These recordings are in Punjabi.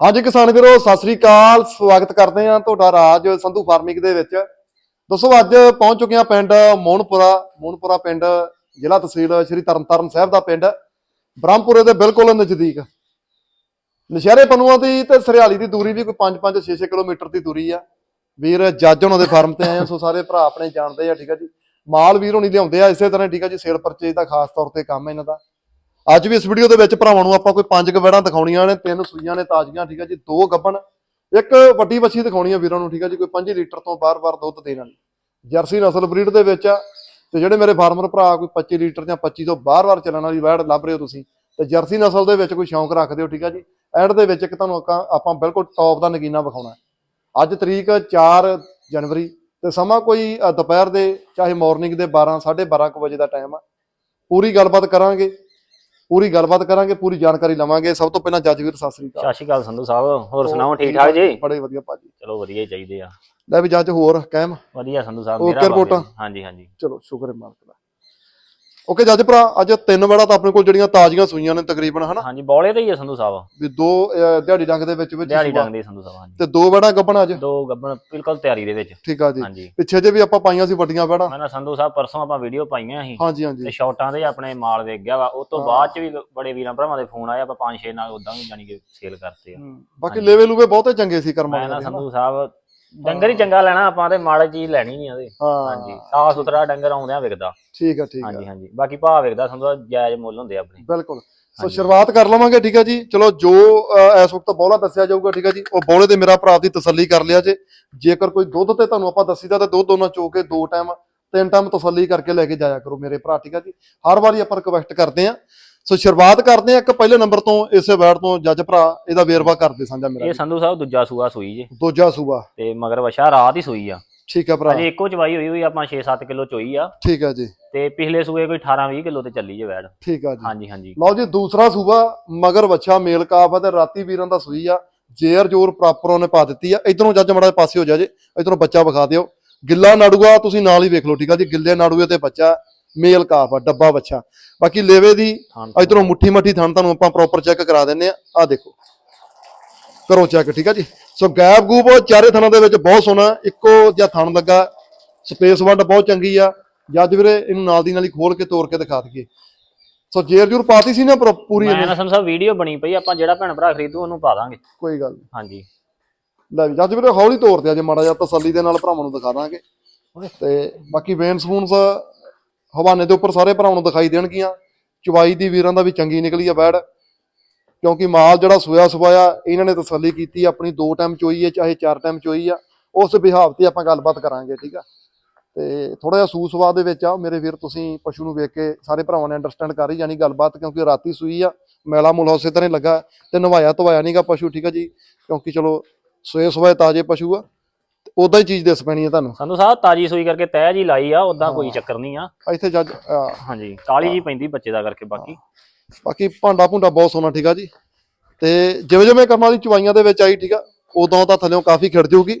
ਹਾਂਜੀ ਕਿਸਾਨ ਵੀਰੋ, ਸਤਿ ਸ੍ਰੀ ਅਕਾਲ। ਸਵਾਗਤ ਕਰਦੇ ਹਾਂ ਤੁਹਾਡਾ ਰਾਜ ਸੰਧੂ ਫਾਰਮਿੰਗ ਦੇ ਵਿੱਚ। ਦੋਸਤੋ, ਅੱਜ ਪਹੁੰਚ ਚੁੱਕੇ ਹਾਂ ਪਿੰਡ ਮੋਹਨਪੁਰਾ ਮੋਹਨਪੁਰਾ ਪਿੰਡ, ਜ਼ਿਲ੍ਹਾ ਤਹਿਸੀਲ ਸ਼੍ਰੀ ਤਰਨਤਾਰਨ ਸਾਹਿਬ ਦਾ ਪਿੰਡ। ਬ੍ਰਹਮਪੁਰੇ ਦੇ ਬਿਲਕੁਲ ਨਜ਼ਦੀਕ। ਨਸ਼ਹਿਰੇ ਪਨੂਆਂ ਦੀ ਤੇ ਸਰਿਆਲੀ ਦੀ ਦੂਰੀ ਵੀ ਕੋਈ 5-5 6-6 ਕਿਲੋਮੀਟਰ ਦੀ ਦੂਰੀ ਆ। ਵੀਰ ਜੱਜ ਉਹਨਾਂ ਦੇ ਫਾਰਮ ਤੇ ਆਏ ਆ, ਸੋ ਸਾਰੇ ਭਰਾ ਆਪਣੇ ਜਾਣਦੇ ਆ, ਠੀਕ ਆ ਜੀ। ਮਾਲ ਵੀਰ ਹੋਣੀ ਲਿਆਉਂਦੇ ਆ ਇਸੇ ਤਰ੍ਹਾਂ, ਠੀਕ ਆ ਜੀ, ਸੇਲ ਪਰਚੇਜ ਦਾ ਖਾਸ ਤੌਰ ਤੇ ਕੰਮ ਹੈ ਇਹਨਾਂ ਦਾ। ਅੱਜ ਵੀ ਇਸ ਵੀਡੀਓ ਦੇ ਵਿੱਚ ਭਰਾਵਾਂ ਨੂੰ ਆਪਾਂ ਕੋਈ ਪੰਜ ਗਵੇੜਾਂ ਦਿਖਾਉਣੀਆਂ ਨੇ, ਤਿੰਨ ਸੂਈਆਂ ਨੇ, ਤਾਜ਼ੀਆਂ, ਠੀਕ ਆ ਜੀ, ਦੋ ਗੱਭਣ ਇੱਕ ਵੱਡੀ ਵੱਛੀ ਦਿਖਾਉਣੀ ਆ ਵੀਰਾਂ ਨੂੰ, ਠੀਕ ਆ ਜੀ, ਕੋਈ 5 ਲੀਟਰ ਤੋਂ ਬਾਰ-ਬਾਰ ਦੁੱਧ ਦੇਣ ਵਾਲੀ। ਜਰਸੀ ਨਸਲ ਬਰੀਡ ਦੇ ਵਿੱਚ ਆ, ਤੇ ਜਿਹੜੇ ਮੇਰੇ ਫਾਰਮਰ ਭਰਾ ਕੋਈ 25 ਲੀਟਰ ਜਾਂ 25 ਤੋਂ ਬਾਰ-ਬਾਰ ਚੱਲਣ ਵਾਲੀ ਵੈੜ ਲੱਭ ਰਹੇ ਹੋ ਤੁਸੀਂ, ਤੇ ਜਰਸੀ ਨਸਲ ਦੇ ਵਿੱਚ ਕੋਈ ਸ਼ੌਂਕ ਰੱਖਦੇ ਹੋ ਠੀਕ ਆ ਜੀ। ਐਂਡ ਦੇ ਵਿੱਚ ਇੱਕ ਤੁਹਾਨੂੰ ਆਪਾਂ- ਆਪਾਂ ਬਿਲਕੁਲ ਟੌਪ ਦਾ ਨਗੀਨਾ ਵਿਖਾਉਣਾ ਅੱਜ ਤਰੀਕ 4 ਜਨਵਰੀ, ਤੇ ਸਮਾਂ ਕੋਈ ਦੁਪਹਿਰ ਦੇ, ਚਾਹੇ ਮਾਰਨਿੰਗ ਦੇ 12 12:30 ਕੁ ਵਜੇ ਦਾ ਟਾਈਮ ਆ। ਪੂਰੀ ਗੱਲਬਾਤ ਕਰਾਂਗੇ। ਪੂਰੀ ਗੱਲਬਾਤ ਕਰਾਂਗੇ ਪੂਰੀ ਜਾਣਕਾਰੀ ਲਵਾਂਗੇ। ਸਭ ਤੋਂ ਪਹਿਲਾਂ ਜੱਜ ਵੀਰ ਸਤਿ ਸ੍ਰੀ ਅਕਾਲ। ਸਤਿ ਸ਼੍ਰੀ ਅਕਾਲ ਸੰਧੂ ਸਾਹਿਬ ਹੋਰ ਸੁਣਾਓ ਠੀਕ ਠਾਕ ਜੀ? ਬੜੇ ਵਧੀਆ ਭਾਜੀ ਚਲੋ ਵਧੀਆ ਹੀ ਚਾਹੀਦੇ ਆ। ਲੈ ਵੀ ਜੱਜ ਹੋਰ ਕਾਇਮ? ਵਧੀਆ ਸੰਧੂ ਸਾਹਿਬ ਮੇਰਾ ਰਿਪੋਰਟਾਂ? ਹਾਂਜੀ ਹਾਂਜੀ। ਚਲੋ ਸ਼ੁਕਰ ਹੈ ਮਾਲਕ ਦਾ। ਓਕੇ ਜੱਜ ਭਰਾ ਅੱਜ ਤਿੰਨ ਵੇੜਾ ਤਾਂ ਆਪਣੇ ਕੋਲ ਜਿਹੜੀਆਂ ਤਾਜ਼ੀਆਂ ਸੂਈਆਂ ਨੇ ਤਕਰੀਬਨ ਹਨਾ? ਹਾਂਜੀ ਬੋਲੇ ਤੇ ਹੀ ਆ ਸੰਧੂ ਸਾਹਿਬ। ਵੀ ਦੋ ਦਿਹਾੜੀ ਡੰਗ ਦੇ ਵਿੱਚ ਵਿੱਚ ਦਿਹਾੜੀ। ਡੰਗ ਦੇ ਸੰਧੂ ਸਾਹਿਬ ਹਾਂਜੀ। ਤੇ ਦੋ ਵੇੜਾ ਗੱਬਣ ਅੱਜ? ਦੋ ਗੱਬਣ ਬਿਲਕੁਲ ਤਿਆਰੀ ਦੇ ਵਿੱਚ। ਠੀਕ ਆ ਜੀ। ਹਾਂਜੀ। ਪਿੱਛੇ ਜੇ ਵੀ ਆਪਾਂ ਪਾਈਆਂ ਸੀ ਵੱਡੀਆਂ ਵੇੜਾ। ਮੈਂ ਨਾ ਸੰਧੂ ਸਾਹਿਬ ਪਰਸੋਂ ਆਪਾਂ ਵੀਡੀਓ ਪਾਈਆਂ ਸੀ। ਹਾਂਜੀ ਤੇ ਹਾਂਜੀ ਸ਼ਾਰਟਾਂ ਦੇ ਆਪਣੇ ਮਾਲ ਵੇਖ ਗਿਆ ਵਾ। ਉਹ ਤੋਂ। ਬਾਅਦ ਚ ਵੀ ਬੜੇ ਵੀਰਾਂ ਭਰਾਵਾਂ ਦੇ ਫੋਨ ਆਏ ਆਪਾਂ ਪੰਜ ਛੇ ਨਾਲ ਉਦਾਂ ਵੀ ਜਾਨੀ ਕਿ ਸੇਲ ਕਰਤੇ ਆ। ਬਾਕੀ। ਲੇਵੇ ਲੂਵੇ ਬਹੁਤੇ ਚੰਗੇ ਸੀ ਕਰਮਾਂ ਮੈਂ ਨਾ ਦੇ ਹਨਾ। ਸੰਧੂ ਸਾਹਿਬ ਡੰਗਰ ਹੀ ਚੰਗਾ ਲੈਣਾ ਆਪਾਂ ਤੇ ਮਾੜੀ ਚੀਜ਼ ਲੈਣੀ ਨਹੀਂ ਉਹਦੇ। ਹਾਂਜੀ ਹਾਂ ਸਾਫ਼ ਸੁਥਰਾ ਡੰਗਰ ਆਉਂਦਿਆਂ ਵਿਕਦਾ। ਠੀਕ ਆ ਠੀਕ ਆ। ਹਾਂਜੀ ਹਾਂਜੀ। ਬਾਕੀ ਭਾਅ ਵਿਕਦਾ ਸਾਹਿਬ ਜਾਇਜ਼ ਮੁੱਲ ਹੁੰਦੇ ਆ ਆਪਣੇ। ਬਿਲਕੁਲ। ਸੋ। ਸ਼ੁਰੂਆਤ ਕਰ ਲਵਾਂਗੇ ਠੀਕ ਆ ਜੀ। ਚਲੋ ਜੋ ਅ, ਇਸ ਵਕਤ ਬੋਲਾ ਦੱਸਿਆ ਜਾਊਗਾ ਠੀਕ ਆ ਜੀ। ਉਹ ਬੋਲੇ ਦੇ ਮੇਰਾ ਭਰਾ ਦੀ ਤਸੱਲੀ ਕਰ ਲਿਆ ਜੇ। ਜੇਕਰ ਕੋਈ ਦੁੱਧ ਤੇ ਤੁਹਾਨੂੰ ਆਪਾਂ ਦੱਸੀਦਾ ਤੇ ਦੁੱਧ ਉਹਨਾਂ ਚੋ ਕੇ ਦੋ ਟਾਈਮ ਤਿੰਨ ਟਾਈਮ ਤਸੱਲੀ ਕਰਕੇ ਲੈ ਕੇ ਜਾਇਆ ਕਰੋ ਮੇਰੇ ਭਰਾ ਠੀਕ ਆ ਜੀ। ਹਰ ਵਾਰੀ ਆਪਾਂ ਰਿਕਵੈਸਟ ਕਰਦੇ ਆ ਸੋ ਸ਼ੁਰੂਆਤ ਕਰਦੇ ਆ ਇੱਕ ਪਹਿਲੇ ਨੰਬਰ ਤੋਂ ਇਸੇ ਵੈੜ ਤੋਂ ਜੱਜ ਭਰਾ ਇਹਦਾ ਵੇਰਵਾ ਕਰਦੇ ਸਾਂਝਾ ਮੇਰਾ ਇਹ। ਸੰਧੂ ਸਾਹਿਬ ਦੂਜਾ ਸੂਆ ਸੂਈ ਜੇ। ਦੂਜਾ ਸੂਬਾ ਤੇ ਮਗਰ ਵਛਾ ਰਾਤ ਹੀ ਸੂਈ ਆ। ਠੀਕ ਆ ਭਰਾ। ਅਜੇ ਇੱਕੋ ਚਵਾਈ ਹੋਈ ਹੋਈ ਆਪਾਂ 6-7 ਕਿਲੋ ਚੋਈ ਆ। ਠੀਕ ਆ ਜੀ। ਤੇ ਪਿਛਲੇ ਸੂਏ ਕੋਈ 18-20 ਕਿਲੋ ਤੇ ਚੱਲੀ ਜੇ ਵੈੜ ਠੀਕ ਆ ਜੀ। ਹਾਂਜੀ ਹਾਂਜੀ। ਲਓ ਜੀ ਦੂਸਰਾ ਸੂਬਾ ਮਗਰ ਵੱਛਾ ਮੇਲ ਕਾਫ ਆ ਤੇ ਰਾਤੀ ਵੀਰਾਂ ਦਾ ਸੂਈ ਆ। ਜੇਰ ਜੋਰ ਪ੍ਰੋਪਰ ਉਹਨੇ ਪਾ ਦਿੱਤੀ ਆ। ਇਧਰੋਂ ਜੱਜ ਮੜਾ ਪਾਸੇ ਹੋ ਜਾ ਜੇ ਇਧਰੋਂ ਬੱਚਾ ਵਿਖਾ ਦਿਓ। ਗਿੱਲਾ ਨਾੜੂਆ ਤੁਸੀਂ ਨਾਲ ਹੀ ਵੇਖ ਲਓ ਠੀਕ ਆ ਜੀ? ਗਿੱਲੇ ਨਾੜੂਏ ਤੇ ਬੱਚਾ। ਮੇਲ ਕਾਫ ਆ ਡੱਬਾ ਬੱਚਾ ਬਾਕੀ ਲੇਵੇ ਦੀ ਇਧਰੋਂ ਮੁੱਠੀ ਮੱਠੀ ਥਣ ਤੁਹਾਨੂੰ ਆਪਾਂ ਪ੍ਰੋਪਰ ਚੈੱਕ ਕਰਾ ਦਿੰਨੇ ਆ ਆ ਦੇਖੋ। ਕਰੋ ਚੈੱਕ ਠੀਕ ਆ ਜੀ? ਸੋ ਗੈਪ ਗੂਪ ਉਹ ਚਾਰੇ ਥਣਾਂ ਦੇ ਵਿੱਚ ਬਹੁਤ ਸੋਹਣਾ ਇੱਕੋ ਜਿਹਾ ਥਣ ਲੱਗਾ। ਸਪੇਸ ਵੰਡ ਬਹੁਤ ਚੰਗੀ ਆ। ਜੱਜ ਵੀਰੇ ਇਹਨੂੰ ਨਾਲ ਦੀ ਨਾਲ ਹੀ ਖੋਲ ਕੇ ਤੋੜ ਕੇ ਦਿਖਾ ਦਈਏ। ਸੋ ਜੇਰ ਜੂਰ ਪਾਤੀ ਸੀ ਨਾ ਪ੍ਰੋ- ਮੈਂ? ਨਾ ਸਾਹਿਬ ਵੀਡੀਓ ਬਣੀ ਪਈ ਆਪਾਂ ਜਿਹੜਾ ਭੈਣ ਭਰਾ ਖਰੀਦੂ ਉਹਨੂੰ ਪਾ ਦਾਂਗੇ। ਕੋਈ ਗੱਲ। ਹਾਂਜੀ। ਲੈ ਵੀ ਜੱਜ ਵੀਰੇ ਹੌਲੀ ਤੋਰ ਦਿਆ ਜੇ ਮਾੜਾ ਜਿਹਾ ਤਸੱਲੀ ਦੇ ਨਾਲ ਭਰਾਵਾਂ ਨੂੰ ਦਿਖਾ ਦਾਂਗੇ। ਤੇ ਬਾਕੀ ਵੇਨ ਸਪੂਨਸ ਹਵਾਨੇ ਦੇ ਉੱਪਰ ਸਾਰੇ ਭਰਾਵਾਂ ਨੂੰ ਦਿਖਾਈ ਦੇਣਗੀਆਂ। ਚਵਾਈ ਦੀ ਵੀਰਾਂ ਦਾ ਵੀ ਚੰਗੀ ਨਿਕਲੀ ਆ ਬੈੜ। ਕਿਉਂਕਿ ਮਾਲ ਜਿਹੜਾ ਸੋਇਆ ਸਵਾਇਆ, ਇਹਨਾਂ ਨੇ ਤਸੱਲੀ ਕੀਤੀ ਆਪਣੀ ਦੋ ਟਾਈਮ ਚੋਈ ਹੈ ਚਾਹੇ ਚਾਰ ਟਾਈਮ ਚੋਈ ਆ। ਉਸ ਵਿਹਾਵ ਤੇ ਆਪਾਂ ਗੱਲਬਾਤ ਕਰਾਂਗੇ, ਠੀਕ ਆ? ਤੇ ਥੋੜਾ ਜਿਹਾ ਸੂ ਸਵਾਦ ਦੇ ਵਿੱਚ ਆ, ਮੇਰੇ ਵੀਰ ਤੁਸੀਂ ਪਸ਼ੂ ਨੂੰ ਵੇਖ ਕੇ ਸਾਰੇ ਭਰਾਵਾਂ ਨੇ ਅੰਡਰਸਟੈਂਡ ਕਰ ਹੀ ਜਾਣੀ ਗੱਲਬਾਤ, ਕਿਉਂਕਿ ਰਾਤੀ ਸੂਈ ਆ, ਮੈਲਾ ਮੁਲਾ ਉਸੇ ਤਰ੍ਹਾਂ ਹੀ ਲੱਗਾ ਤੇ ਨਵਾਇਆ ਧਵਾਇਆ ਨਹੀਂਗਾ ਪਸ਼ੂ, ਠੀਕ ਆ ਜੀ? ਕਿਉਂਕਿ ਚਲੋ ਸੋਏ ਸਵਾਏ ਤਾਜੇ ਪਸ਼ੂ ਆ। ਉਦਾਂ ਹੀ ਚੀਜ਼ ਦਿਸ ਪੈਣੀ ਆ ਤੁਹਾਨੂੰ। ਸੰਧੂ ਸਾਹਿਬ ਤਾਜੀ ਸੂਈ ਕਰਕੇ ਤਹਿ ਜੀ ਲਾਈ ਆ ਉਦਾਂ ਕੋਈ ਹਾਂ। ਚੱਕਰ ਨਹੀਂ ਆ। ਇੱਥੇ ਜੱਜ ਹਾਂਜੀ ਕਾਲੀ ਜੀ ਪੈਂਦੀ ਬੱਚੇ ਦਾ ਕਰਕੇ ਬਾਕੀ। ਬਾਕੀ ਭਾਂਡਾ ਭੁੰਡਾ ਬਹੁਤ ਸੋਹਣਾ ਠੀਕ ਆ ਜੀ। ਤੇ ਜਿਵੇਂ ਜਿਵੇਂ ਕਰਮ ਵਾਲੀ ਚਵਾਈਆਂ ਦੇ ਵਿੱਚ ਆਈ ਠੀਕ ਆ ਉਦੋਂ ਤਾਂ ਥੱਲੇੋਂ ਕਾਫੀ ਖਿੜ ਜਾਊਗੀ।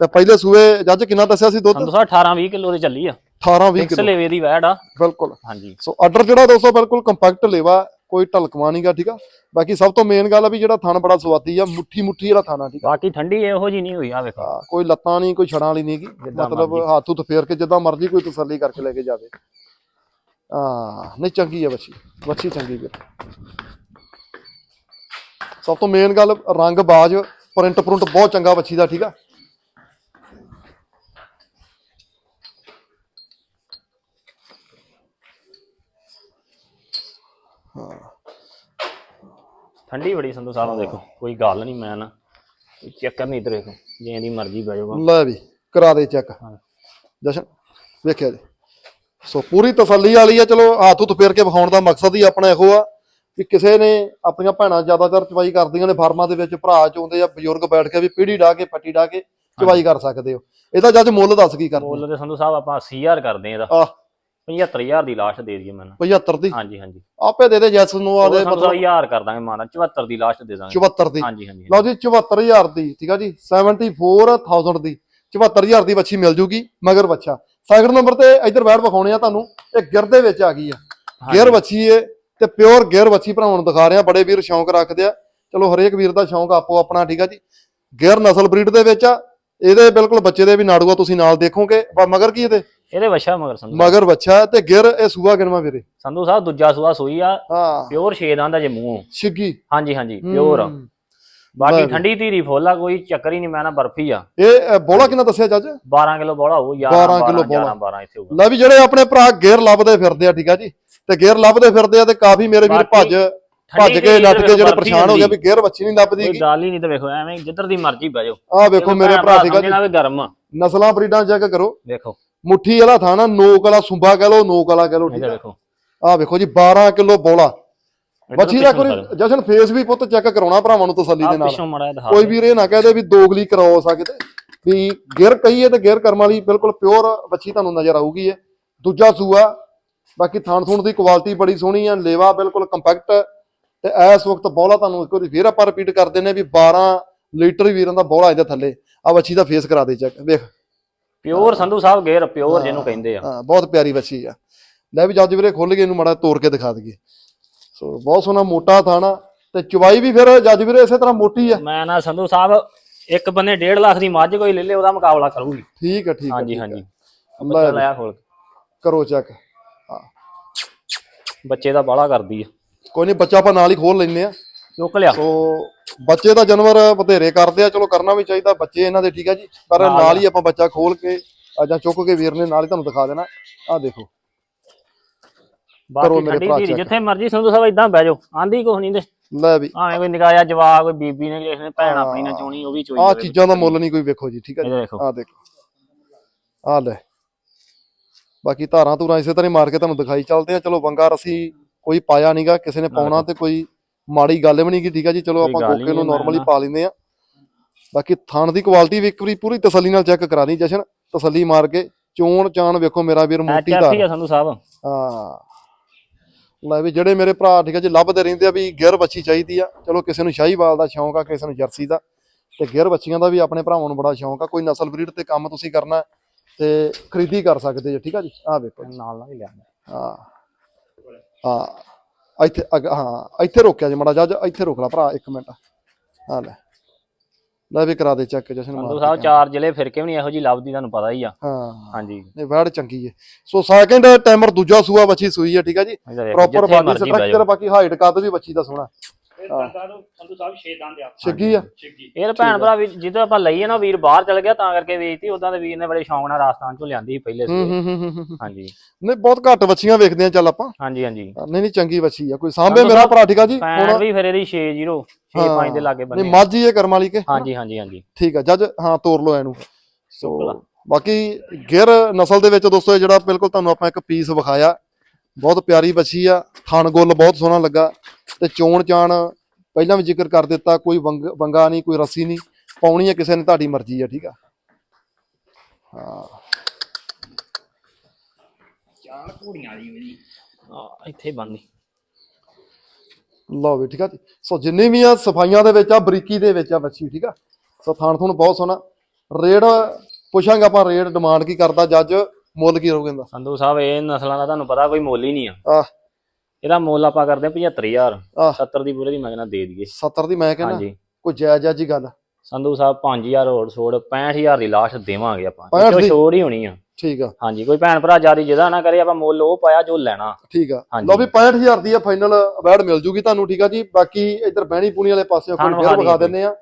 ਤੇ ਪਹਿਲੇ ਸੂਏ ਜੱਜ ਕਿੰਨਾ ਦੱਸਿਆ ਸੀ ਦੁੱਧ? ਸੰਧੂ ਸਾਹਿਬ 18-20 ਕਿਲੋ ਤੇ ਚੱਲੀ ਆ। 18 20 ਫਿਕਸ ਕਿਲੋ। ਲੇਵੇ ਦੀ ਵੈੜ ਆ। ਬਿਲਕੁਲ। ਹਾਂਜੀ। ਸੋ ਆਰਡਰ ਜਿਹੜਾ ਦੋਸਤੋ ਬਿਲਕੁਲ ਕੰਪੈਕਟ ਲੇਵਾ। ਕੋਈ ਢਲਕਵਾ ਨਹੀਂਗਾ ਠੀਕ ਆ? ਬਾਕੀ ਸਭ ਤੋਂ ਮੇਨ ਗੱਲ ਆ ਵੀ ਜਿਹੜਾ ਥਣ ਬੜਾ ਸਵਾਦੀ ਆ ਮੁੱਠੀ ਮੁੱਠੀ ਜਿਹੜਾ ਥਾਣਾ ਠੀਕ ਆ? ਬਾਕੀ ਠੰਡੀ ਇਹੋ ਜੀ ਨਹੀਂ ਹੋਈ ਆ ਵੇਖੋ। ਹਾਂ, ਕੋਈ ਲੱਤਾਂ ਨਹੀਂ ਕੋਈ ਛੜਾਂ ਵਾਲੀ ਨਹੀਂਗੀ ਜਿੱਦਾਂ ਮਤਲਬ। ਹੱਥ ਹੁੱਥ ਫੇਰ ਕੇ ਜਿੱਦਾਂ ਮਰਜ਼ੀ ਕੋਈ ਤਸੱਲੀ ਕਰਕੇ ਲੈ ਕੇ ਜਾਵੇ। ਹਾਂ ਨਹੀਂ ਚੰਗੀ ਆ ਬੱਚੀ ਬੱਚੀ ਚੰਗੀ ਵੀਰ ਸਭ ਤੋਂ ਮੇਨ ਗੱਲ ਰੰਗ ਬਾਜ ਪ੍ਰਿੰਟ ਪ੍ਰਿੰਟ ਬਹੁਤ ਚੰਗਾ ਬੱਚੀ ਦਾ ਠੀਕ ਆ? ਠੰਡੀ ਬੜੀ ਸੰਧੂ ਸਾਹਿਬ ਦੇਖੋ ਕੋਈ ਗੱਲ ਨਹੀਂ ਮੈਂ ਨਾ ਚੱਕਰ ਨਹੀਂ ਦੇਖੋ ਜੇ ਦੀ ਮਰਜ਼ੀ ਬਹਿ ਜਾਊਗਾ ਲੈ ਵੀ ਕਰਾ ਦੇ ਚੈੱਕ। ਜਸ਼ਨ ਵੇਖਿਆ ਜੀ। ਸੋ ਪੂਰੀ ਤਸੱਲੀ ਵਾਲੀ ਆ ਚਲੋ ਹੱਥ ਹੁੱਥ ਫੇਰ ਕੇ ਵਿਖਾਉਣ ਦਾ ਮਕਸਦ ਹੀ ਆਪਣਾ ਇਹੋ ਆ ਕਿ ਕਿਸੇ ਨੇ ਆਪਣੀਆਂ ਭੈਣਾਂ ਜ਼ਿਆਦਾਤਰ ਚਵਾਈ ਕਰਦੀਆਂ ਨੇ ਫਾਰਮਾਂ ਦੇ ਵਿੱਚ ਭਰਾ ਚਾਹੁੰਦੇ ਆ ਬਜ਼ੁਰਗ ਬੈਠ ਕੇ ਵੀ ਪੀੜੀ ਢਾ ਕੇ ਪੱਟੀ ਢਾ ਕੇ ਚਵਾਈ ਕਰ ਸਕਦੇ ਹੋ। ਇਹਦਾ ਜੱਜ ਮੁੱਲ ਦੱਸ ਕੀ ਕਰਦੇ ਮੁੱਲ ਤੇ ਸੰਧੂ ਸਾਹਿਬ ਆਪਾਂ 80000 ਕਰਦੇ ਆ ਇਹਦਾ। ਆ 75000 ਦੀ ਲਾਸ਼ ਦੇ ਦਈਏ ਮੈਨੂੰ। 75 ਦੀ? ਹਾਂਜੀ ਹਾਂਜੀ। ਆਪੇ ਦੇ ਦੇ ਜੈਸ ਨੂੰ ਆ ਉਹ ਦੇ ਸੰਧੂ ਮਤਲਬ ਸਾਹਿਬ 1000 ਕਰ ਦਾਂਗੇ ਮਾਨਾ 74 ਦੀ ਲਾਸ਼ ਦੇ ਦਾਂਗੇ। 74 ਦੀ? ਹਾਂਜੀ ਹਾਂਜੀ ਲਓ ਜੀ 74000 ਦੀ ਠੀਕ ਆ ਜੀ? 74000 ਦੀ। 74000 ਦੀ ਬੱਚੀ ਮਿਲ ਜੂਗੀ ਮਗਰ ਬੱਚਾ ਸੈਕਿੰਡ ਨੰਬਰ ਤੇ ਇੱਧਰ ਬੈਠ ਵਿਖਾਉਣੇ ਆ ਤੁਹਾਨੂੰ। ਇਹ ਗਿਰ ਦੇ ਵਿੱਚ ਆ ਗਈ ਆ। ਗੇਅਰ ਵੱਛੀ ਏ ਤੇ ਪਿਓਰ ਗੇਅਰ ਵੱਛੀ ਭਰਾਉਣ ਦਿਖਾ ਰਿਹਾ ਬੜੇ ਵੀਰ ਸ਼ੌਂਕ ਰੱਖਦੇ ਆ। ਚਲੋ ਹਰੇਕ ਵੀਰ ਦਾ ਸ਼ੌਂਕ ਆਪੋ ਆਪਣਾ ਠੀਕ ਆ ਜੀ? ਗਿਰ ਨਸਲ ਬਰੀਡ ਦੇ ਵਿੱਚ ਆ। ਇਹਦੇ ਬਿਲਕੁਲ ਬੱਚੇ ਦੇ ਵੀ ਨਾੜੂਆ ਤੁਸੀਂ ਨਾਲ ਦੇਖੋਗੇ। ਮਗਰ ਕੀ ਇਹਦੇ? ਇਹਦੇ ਵਛਾ ਮਗਰ ਸੰਧੂ। ਮਗਰ ਬੱਚਾ ਤੇ ਗਿਰ ਇਹ ਸੂਆ ਕਿਨਵਾ ਵੀਰੇ? ਸੰਧੂ ਸਾਹਿਬ ਦੂਜਾ ਸੂਆ ਸੂਈ ਆ ਹਾਂ। ਪਿਓਰ ਛੇਦ ਆਂਦਾ ਜੇ ਮੂੰਹ। ਛਿੱਗੀ। ਹਾਂਜੀ ਹਾਂਜੀ ਪਿਓਰ। ਹੂੰ। ਬਾਕੀ ਠੰਡੀ ਧੀਰੀ ਫੋਲਾ ਕੋਈ ਚੱਕਰ ਹੀ ਨਹੀਂ ਮੈਂ ਨਾ ਬਰਫੀ ਆ। ਇਹ ਅ, ਬੋਲਾ ਕਿੰਨਾ ਦੱਸਿਆ ਜੱਜ 12 ਕਿਲੋ ਬੋਲਾ ਹੋਊ 11 12 12 ਕਿਲੋ 11 ਬੋਲਾ। 12 ਇੱਥੇ ਹੋਊਗਾ। ਲੈ ਵੀ ਜਿਹੜੇ ਆਪਣੇ ਭਰਾ ਗੇਰ ਲੱਭਦੇ ਫਿਰਦੇ ਆ ਠੀਕ ਆ ਜੀ? ਤੇ ਗੇਰ ਲੱਭਦੇ ਫਿਰਦੇ ਆ ਤੇ ਕਾਫੀ ਮੇਰੇ ਵੀਰ ਬਾਕੀ ਭੱਜ ਭੱਜ ਠੰਡੀ ਕੇ ਤੇ ਕੇ ਜਿਹੜੇ ਪਰੇਸ਼ਾਨ ਹੋ ਗਏ ਹੁੰਦੀ। ਵੀ ਗੇਰ ਬੱਚੀ ਨਹੀਂ ਲੱਭਦੀ ਕੋਈ ਗੱਲ ਹੀ ਨਹੀਂ ਤੇ ਵੇਖੋ ਐਵੇਂ ਜਿੱਧਰ ਦੀ ਮਰਜ਼ੀ ਬਹਿ ਜਾਓ। ਆ ਵੇਖੋ ਮੇਰੇ ਭਰਾ ਠੀਕ ਆ ਜੀ। ਸਮਝਣਾ ਵੀ ਗਰਮ ਆ। ਨਸਲਾਂ ਬਰੀਡਾਂ ਚੈੱਕ ਕਰੋ। ਵੇਖੋ। ਮੁੱਠੀ ਵਾਲਾ ਥਾਣਾ ਨੋਕ ਵਾਲਾ ਸੁੰਬਾ ਕਹ ਲੋ ਨੋਕ ਵਾਲਾ ਕਹ ਲੋ ਠੀਕ ਇਹਦੇ ਆ ਵੇਖੋ ਜੀ 12 ਕਿਲੋ ਬੋਲਾ। ਬੱਚੀ ਦਾ ਕੋਈ ਜਸ਼ਨ ਫੇਸ ਵੀ ਪੁੱਤ ਚੈੱਕ ਕਰਾਉਣਾ ਭਰਾਵਾਂ ਨੂੰ ਤਸੱਲੀ ਦੇ ਨਾਲ। ਦਿਖਾ ਕੋਈ ਵੀਰ ਇਹ ਨਾ ਕਹਦੇ ਵੀ ਦੋਗਲੀ ਕਰਾਓ ਸਕਦੇ ਵੀ ਗਿਰ ਕਹੀਏ ਤੇ ਗਿਰ ਕਰਮ ਵਾਲੀ ਬਿਲਕੁਲ ਪਿਓਰ ਬੱਚੀ ਤੁਹਾਨੂੰ ਨਜ਼ਰ ਆਊਗੀ ਇਹ। ਦੂਜਾ ਸੂਆ ਬਾਕੀ ਥਾਣ ਥੂਣ ਦੀ ਕੁਆਲਿਟੀ ਬੜੀ ਸੋਹਣੀ ਆ ਲੇਵਾ ਬਿਲਕੁਲ ਕੰਪੈਕਟ ਤੇ ਇਸ ਵਕਤ ਬੋਲਾ ਤੁਹਾਨੂੰ ਇੱਕ ਵਾਰੀ ਫੇਰ ਆਪਾਂ ਰਿਪੀਟ ਕਰ ਦਿੰਨੇ ਵੀ 12 ਲੀਟਰ ਵੀਰਾਂ ਦਾ ਬੋਲਾ ਇਹਦੇ ਥੱਲੇ। ਆ ਬੱਚੀ ਦਾ ਫੇਸ ਕਰਾ ਦੇ ਚੈੱਕ ਵੇਖ। ਪਿਓਰ ਸੰਧੂ ਸਾਹਿਬ ਗੇਰ ਪਿਓਰ ਜਿਹਨੂੰ ਕਹਿੰਦੇ ਆ। ਹਾਂ ਬਹੁਤ ਪਿਆਰੀ ਬੱਚੀ ਆ। ਲੈ ਵੀ ਜੱਜ ਵੀਰੇ ਖੁੱਲ ਗਏ ਇਹਨੂੰ ਮੜਾ ਤੋੜ ਕੇ ਦਿਖਾ ਦਈਏ। ਸੋ ਬਹੁਤ ਸੋਹਣਾ ਮੋਟਾ ਥਾਣਾ ਤੇ ਚਵਾਈ ਵੀ ਫਿਰ ਜੱਜ ਵੀਰੇ ਇਸੇ ਤਰ੍ਹਾਂ ਮੋਟੀ ਆ। ਮੈਂ ਨਾ ਸੰਧੂ ਸਾਹਿਬ ਇੱਕ ਬੰਨੇ 1.5 ਲੱਖ ਦੀ ਮੱਝ ਕੋਈ ਲੈ ਲੇ ਉਹਦਾ ਮੁਕਾਬਲਾ ਕਰੂਗੀ। ਠੀਕ ਆ ਠੀਕ ਆ ਹਾਂਜੀ। ਹਾਂਜੀ। ਬੱਚਾ ਲਿਆ ਖੋਲ। ਕਰੋ ਚੈੱਕ ਬੱਚੇ ਦਾ ਬਾਲਾ ਕਰਦੀ ਆ। ਕੋਈ ਨਹੀਂ ਬੱਚਾ ਆਪਾਂ ਨਾਲ ਹੀ ਖੋਲ ਲੈਨੇ ਆ। ਚੁੱਕ ਲਿਆ। ਸੋ ਬੱਚੇ ਦਾ ਜਾਨਵਰ ਬਥੇਰੇ ਕਰਦੇ ਆ ਚਲੋ ਕਰਨਾ ਵੀ ਚਾਹੀਦਾ ਬੱਚੇ ਇਹਨਾਂ ਦੇ ਠੀਕ ਆ ਜੀ ਪਰ ਨਾਲ ਹੀ ਆਪਾਂ ਬੱਚਾ ਖੋਲ ਕੇ ਜਾਂ ਚੁੱਕ ਕੇ ਵੀਰ ਨੇ ਨਾਲ ਹੀ ਤੁਹਾਨੂੰ ਦਿਖਾ ਦੇਣਾ। ਆ ਦੇਖੋ। ਬਾਕੀ ਠੰਡੀ ਧੀਰੀ। ਜਿੱਥੇ ਮਰਜ਼ੀ ਸੰਧੂ ਸਾਹਿਬ ਇਦਾਂ ਬਹਿ ਜਾਓ ਆਂਦੀ ਕੁਛ ਨਹੀਂ ਤੇ। ਲੈ ਵੀ। ਭਾਵੇਂ ਕੋਈ ਨਿਕਾਇਆ ਜਵਾਕ ਕੋਈ ਬੀਬੀ ਨੇ ਕਿਸੇ ਨੇ ਭੈਣ ਆਪਣੀ ਨੇ ਚੋਣੀ ਉਹ ਵੀ ਚੋਈ ਆ। ਚੀਜ਼ਾਂ ਦਾ ਮੁੱਲ ਨਹੀਂ ਕੋਈ ਵੇਖੋ ਜੀ ਠੀਕ ਆ ਜੀ। ਆ ਦੇਖੋ। ਆ ਲੈ। ਬਾਕੀ ਧਾਰਾਂ ਧੂਰਾਂ ਇਸੇ ਤਰ੍ਹਾਂ ਹੀ ਮਾਰ ਕੇ ਤੁਹਾਨੂੰ ਦਿਖਾਈ ਚੱਲਦੇ ਆ। ਚਲੋ ਵੰਗਾ ਰਸੀ ਕੋਈ ਪਾਇਆ ਨਹੀਂਗਾ ਕਿਸੇ ਨੇ। ਪਾਉਣਾ ਤੇ ਕੋਈ ਮਾੜੀ ਗੱਲ ਵੀ ਨਹੀਂ ਗੀ ਠੀਕ ਆ ਜੀ ਚਲੋ ਆਪਾਂ ਕੋਕੇ ਨੂੰ ਨਾਰਮਲੀ ਪਾ ਲੈਂਦੇ ਆ। ਬਾਕੀ ਥਣ ਦੀ ਕੁਆਲਿਟੀ ਵੀ ਇੱਕ ਵਾਰੀ ਪੂਰੀ ਤਸੱਲੀ ਨਾਲ ਚੈੱਕ ਕਰਾ ਦੀ ਜਸ਼ਨ ਤਸੱਲੀ ਮਾਰ ਕੇ। ਚੋਣ ਚਾਣ ਵੇਖੋ ਮੇਰਾ ਵੀਰ ਮੋਟੀ ਐਚ ਧਾਰ ਆ ਸੰਧੂ ਸਾਹਿਬ। ਹਾਂ। ਲੈ ਵੀ ਜਿਹੜੇ ਮੇਰੇ ਭਰਾ ਠੀਕ ਆ ਜੀ ਲੱਭਦੇ ਰਹਿੰਦੇ ਆ ਵੀ ਗਿਰ ਬੱਚੀ ਚਾਹੀਦੀ ਆ। ਚਲੋ ਕਿਸੇ ਨੂੰ ਸ਼ਾਹੀਵਾਲ ਦਾ ਸ਼ੌਂਕ ਆ ਕਿਸੇ ਨੂੰ ਜਰਸੀ ਦਾ। ਤੇ ਗਿਰ ਬੱਚੀਆਂ ਦਾ ਵੀ ਆਪਣੇ ਭਰਾਵਾਂ ਨੂੰ ਬੜਾ ਸ਼ੌਂਕ ਆ। ਕੋਈ ਨਸਲ ਬਰੀਡ ਤੇ ਕੰਮ ਤੁਸੀਂ ਕਰਨਾ ਤੇ ਖਰੀਦੀ ਕਰ ਸਕਦੇ ਜੀ ਠੀਕ ਆ ਜੀ? ਆਹ ਵੇਖੋ ਨਾਲ ਨਾਲ ਹੀ ਲਿਆ ਹਾਂ। ਹਾਂ। ਇੱਥੇ ਅੱਗ- ਹਾਂ ਇੱਥੇ ਰੋਕਿਆ ਜੀ ਮੜਾ ਜੱਜ ਇੱਥੇ ਰੋਕ ਲਾ ਭਰਾ ਇੱਕ ਮਿੰਟ। ਹਾਂ ਲੈ। ਲੈ ਵੀ ਕਰਾ ਦੇ ਚੈੱਕ ਜਸ਼ਨ ਮਾਰ ਸੰਧੂ ਸਾਹਿਬ ਚਾਰ ਜ਼ਿਲ੍ਹੇ ਫਿਰ ਕੇ ਵੀ ਨਹੀਂ ਇਹੋ ਜੀ ਲੱਭਦੀ ਤੁਹਾਨੂੰ ਪਤਾ ਹੀ ਆ। ਹਾਂ। ਹਾਂਜੀ। ਨਹੀਂ ਵੈੜ ਚੰਗੀ ਹੈ ਸੋ ਸੈਕੰਡ ਟਾਈਮਰ ਦੂਜਾ ਸੂਆ ਬੱਚੀ ਸੂਈ ਹੈ ਠੀਕ ਆ ਜੀ? ਪ੍ਰੋਪਰ ਬਾਡੀ ਸਟਰਕਚਰ ਬਾਕੀ ਹਾਈਟ ਕੱਦ ਵੀ ਬੱਚੀ ਦਾ ਸੋਹਣਾ। ਸੰਧੂ ਸਾਹਿਬ ਛੇ ਦੰਦ ਆ ਛੱਗੀ ਆ? ਛਿੱਗੀ ਇਹ ਤਾਂ ਭੈਣ ਭਰਾ ਵੀ ਜਦੋਂ ਆਪਾਂ ਲਈਏ ਨਾ ਵੀਰ ਬਾਹਰ ਚਲ ਗਿਆ ਤਾਂ ਕਰਕੇ ਵੇਚਤੀ ਉਦਾਂ ਦੇ ਵੀਰ ਨੇ ਬੜੇ ਸ਼ੌਂਕ ਨਾਲ ਰਾਜਸਥਾਨ ਚੋਂ ਲਿਆਂਦੀ ਸੀ ਪਹਿਲੇ ਹੂੰ ਸੂਏ। ਹੂੰ ਹੂੰ ਹੂੰ। ਹੂੰ। ਹਾਂਜੀ। ਨਹੀਂ ਬਹੁਤ ਘੱਟ ਬੱਚੀਆਂ ਵੇਖਦੇ ਆ ਚੱਲ ਆਪਾਂ। ਹਾਂਜੀ ਹਾਂਜੀ। ਨਹੀਂ ਨਹੀਂ ਚੰਗੀ ਬੱਚੀ ਆ ਕੋਈ ਮੇਰਾ ਭਰਾ ਠੀਕ ਆ ਜੀ? ਭੈਣ ਹੁਣ ਵੀ ਫਿਰ ਇਹਦੀ 60 65 ਦੇ ਲਾਗੇ ਨਹੀਂ ਬੰਨੇ ਮਾਝੀ ਇਹ ਕਰਮ ਵਾਲੀ ਕੇ? ਹਾਂਜੀ ਹਾਂਜੀ ਹਾਂਜੀ। ਠੀਕ ਆ ਜੱਜ ਹਾਂ ਤੋਰ ਲਓ ਇਹਨੂੰ। ਸੋ। ਬਾਕੀ ਗਿਰ ਨਸਲ ਦੇ ਵਿੱਚ ਦੋਸਤੋ ਇਹ ਜਿਹੜਾ ਬਿਲਕੁਲ ਤੁਹਾਨੂੰ ਆਪਾਂ ਇੱਕ ਪੀਸ ਵਿਖਾਇਆ ਬਹੁਤ ਪਿਆਰੀ ਬੱਚੀ ਆ ਥਣ ਗੁੱਲ ਬਹੁਤ ਸੋਹਣਾ ਲੱਗਾ। ਤੇ ਚੋਣ ਚਾਣ ਪਹਿਲਾਂ ਵੀ ਜ਼ਿਕਰ ਕਰ ਦਿੱਤਾ ਕੋਈ ਵੰਗ- ਨਹੀਂ ਕੋਈ ਰੱਸੀ ਨਹੀਂ ਪਾਉਣੀ ਹੈ ਕਿਸੇ ਨੇ ਤੁਹਾਡੀ ਮਰਜ਼ੀ ਆ ਠੀਕ ਆ? ਹਾਂ। ਚਾਰ ਘੋੜੀਆਂ ਵਾਲੀ ਵੀ ਜੀ ਆ ਇੱਥੇ ਬੰਦੀ ਲਓ ਵੀ ਠੀਕ ਆ ਜੀ। ਸੋ ਜਿੰਨੀ ਵੀ ਆ ਸਫਾਈਆਂ ਦੇ ਵਿੱਚ ਆ ਬਰੀਕੀ ਦੇ ਵਿੱਚ ਆ ਬੱਚੀ ਠੀਕ ਆ? ਸੋ ਥਾਣ ਥੁਣ ਬਹੁਤ ਸੋਹਣਾ। ਰੇਡ ਪੁੱਛਾਂਗੇ ਆਪਾਂ ਰੇਡ ਡਿਮਾਂਡ ਕੀ ਕਰਦਾ ਜੱਜ? ਮੁੱਲ ਕੀ ਰਹੂਗਾ ਇਹਦਾ? ਸੰਧੂ ਸਾਹਿਬ ਇਹ ਨਸਲਾਂ ਦਾ ਤੁਹਾਨੂੰ ਪਤਾ ਕੋਈ ਮੁੱਲ ਹੀ ਨਹੀਂ ਆ। ਆ ਇਹਦਾ ਮੁੱਲ ਆਪਾਂ ਕਰਦੇ ਆ 75000 ਆਹ। 70 ਦੀ ਪੂਰੇ ਦੀ ਮੈਂ ਕਹਿੰਦਾ ਦੇ ਦਈਏ। 70 ਦੀ ਮੈਂ ਕਹਿੰਦਾ ਹਾਂਜੀ। ਕੋਈ ਜਾਇਜ਼ ਜਾਇਜ਼ ਜੀ ਗੱਲ। ਸੰਧੂ ਸਾਹਿਬ 5000 ਹੋਰ ਛੋੜ 65000 ਦੀ ਲਾਸ਼ ਦੇਵਾਂਗੇ ਆਪਾਂ। 65 ਵਿੱਚੋਂ ਦੀ? ਛੋੜ ਹੀ ਹੋਣੀ ਆ। ਠੀਕ ਆ। ਹਾਂਜੀ ਕੋਈ ਭੈਣ ਭਰਾ ਜ਼ਿਆਦਾ ਜਿਹਦਾ ਨਾ ਕਰੇ ਆਪਾਂ ਮੁੱਲ ਉਹ ਪਾਇਆ ਜੋ ਲੈਣਾ। ਠੀਕ ਆ। ਹਾਂਜੀ। ਲਓ ਵੀ 65000 ਦੀ ਆ ਫਾਈਨਲ ਅਵਾਰਡ ਮਿਲ ਜੂਗੀ ਤੁਹਾਨੂੰ ਠੀਕ ਆ ਜੀ। ਬਾਕੀ ਇੱਧਰ ਬਹਿਣੀ ਪੂਣੀ ਵਾਲੇ ਪਾਸੇ ਥਣ ਕੋਈ ਫੇਰ ਵਿਖਾ ਵਿਖਾ ਆ।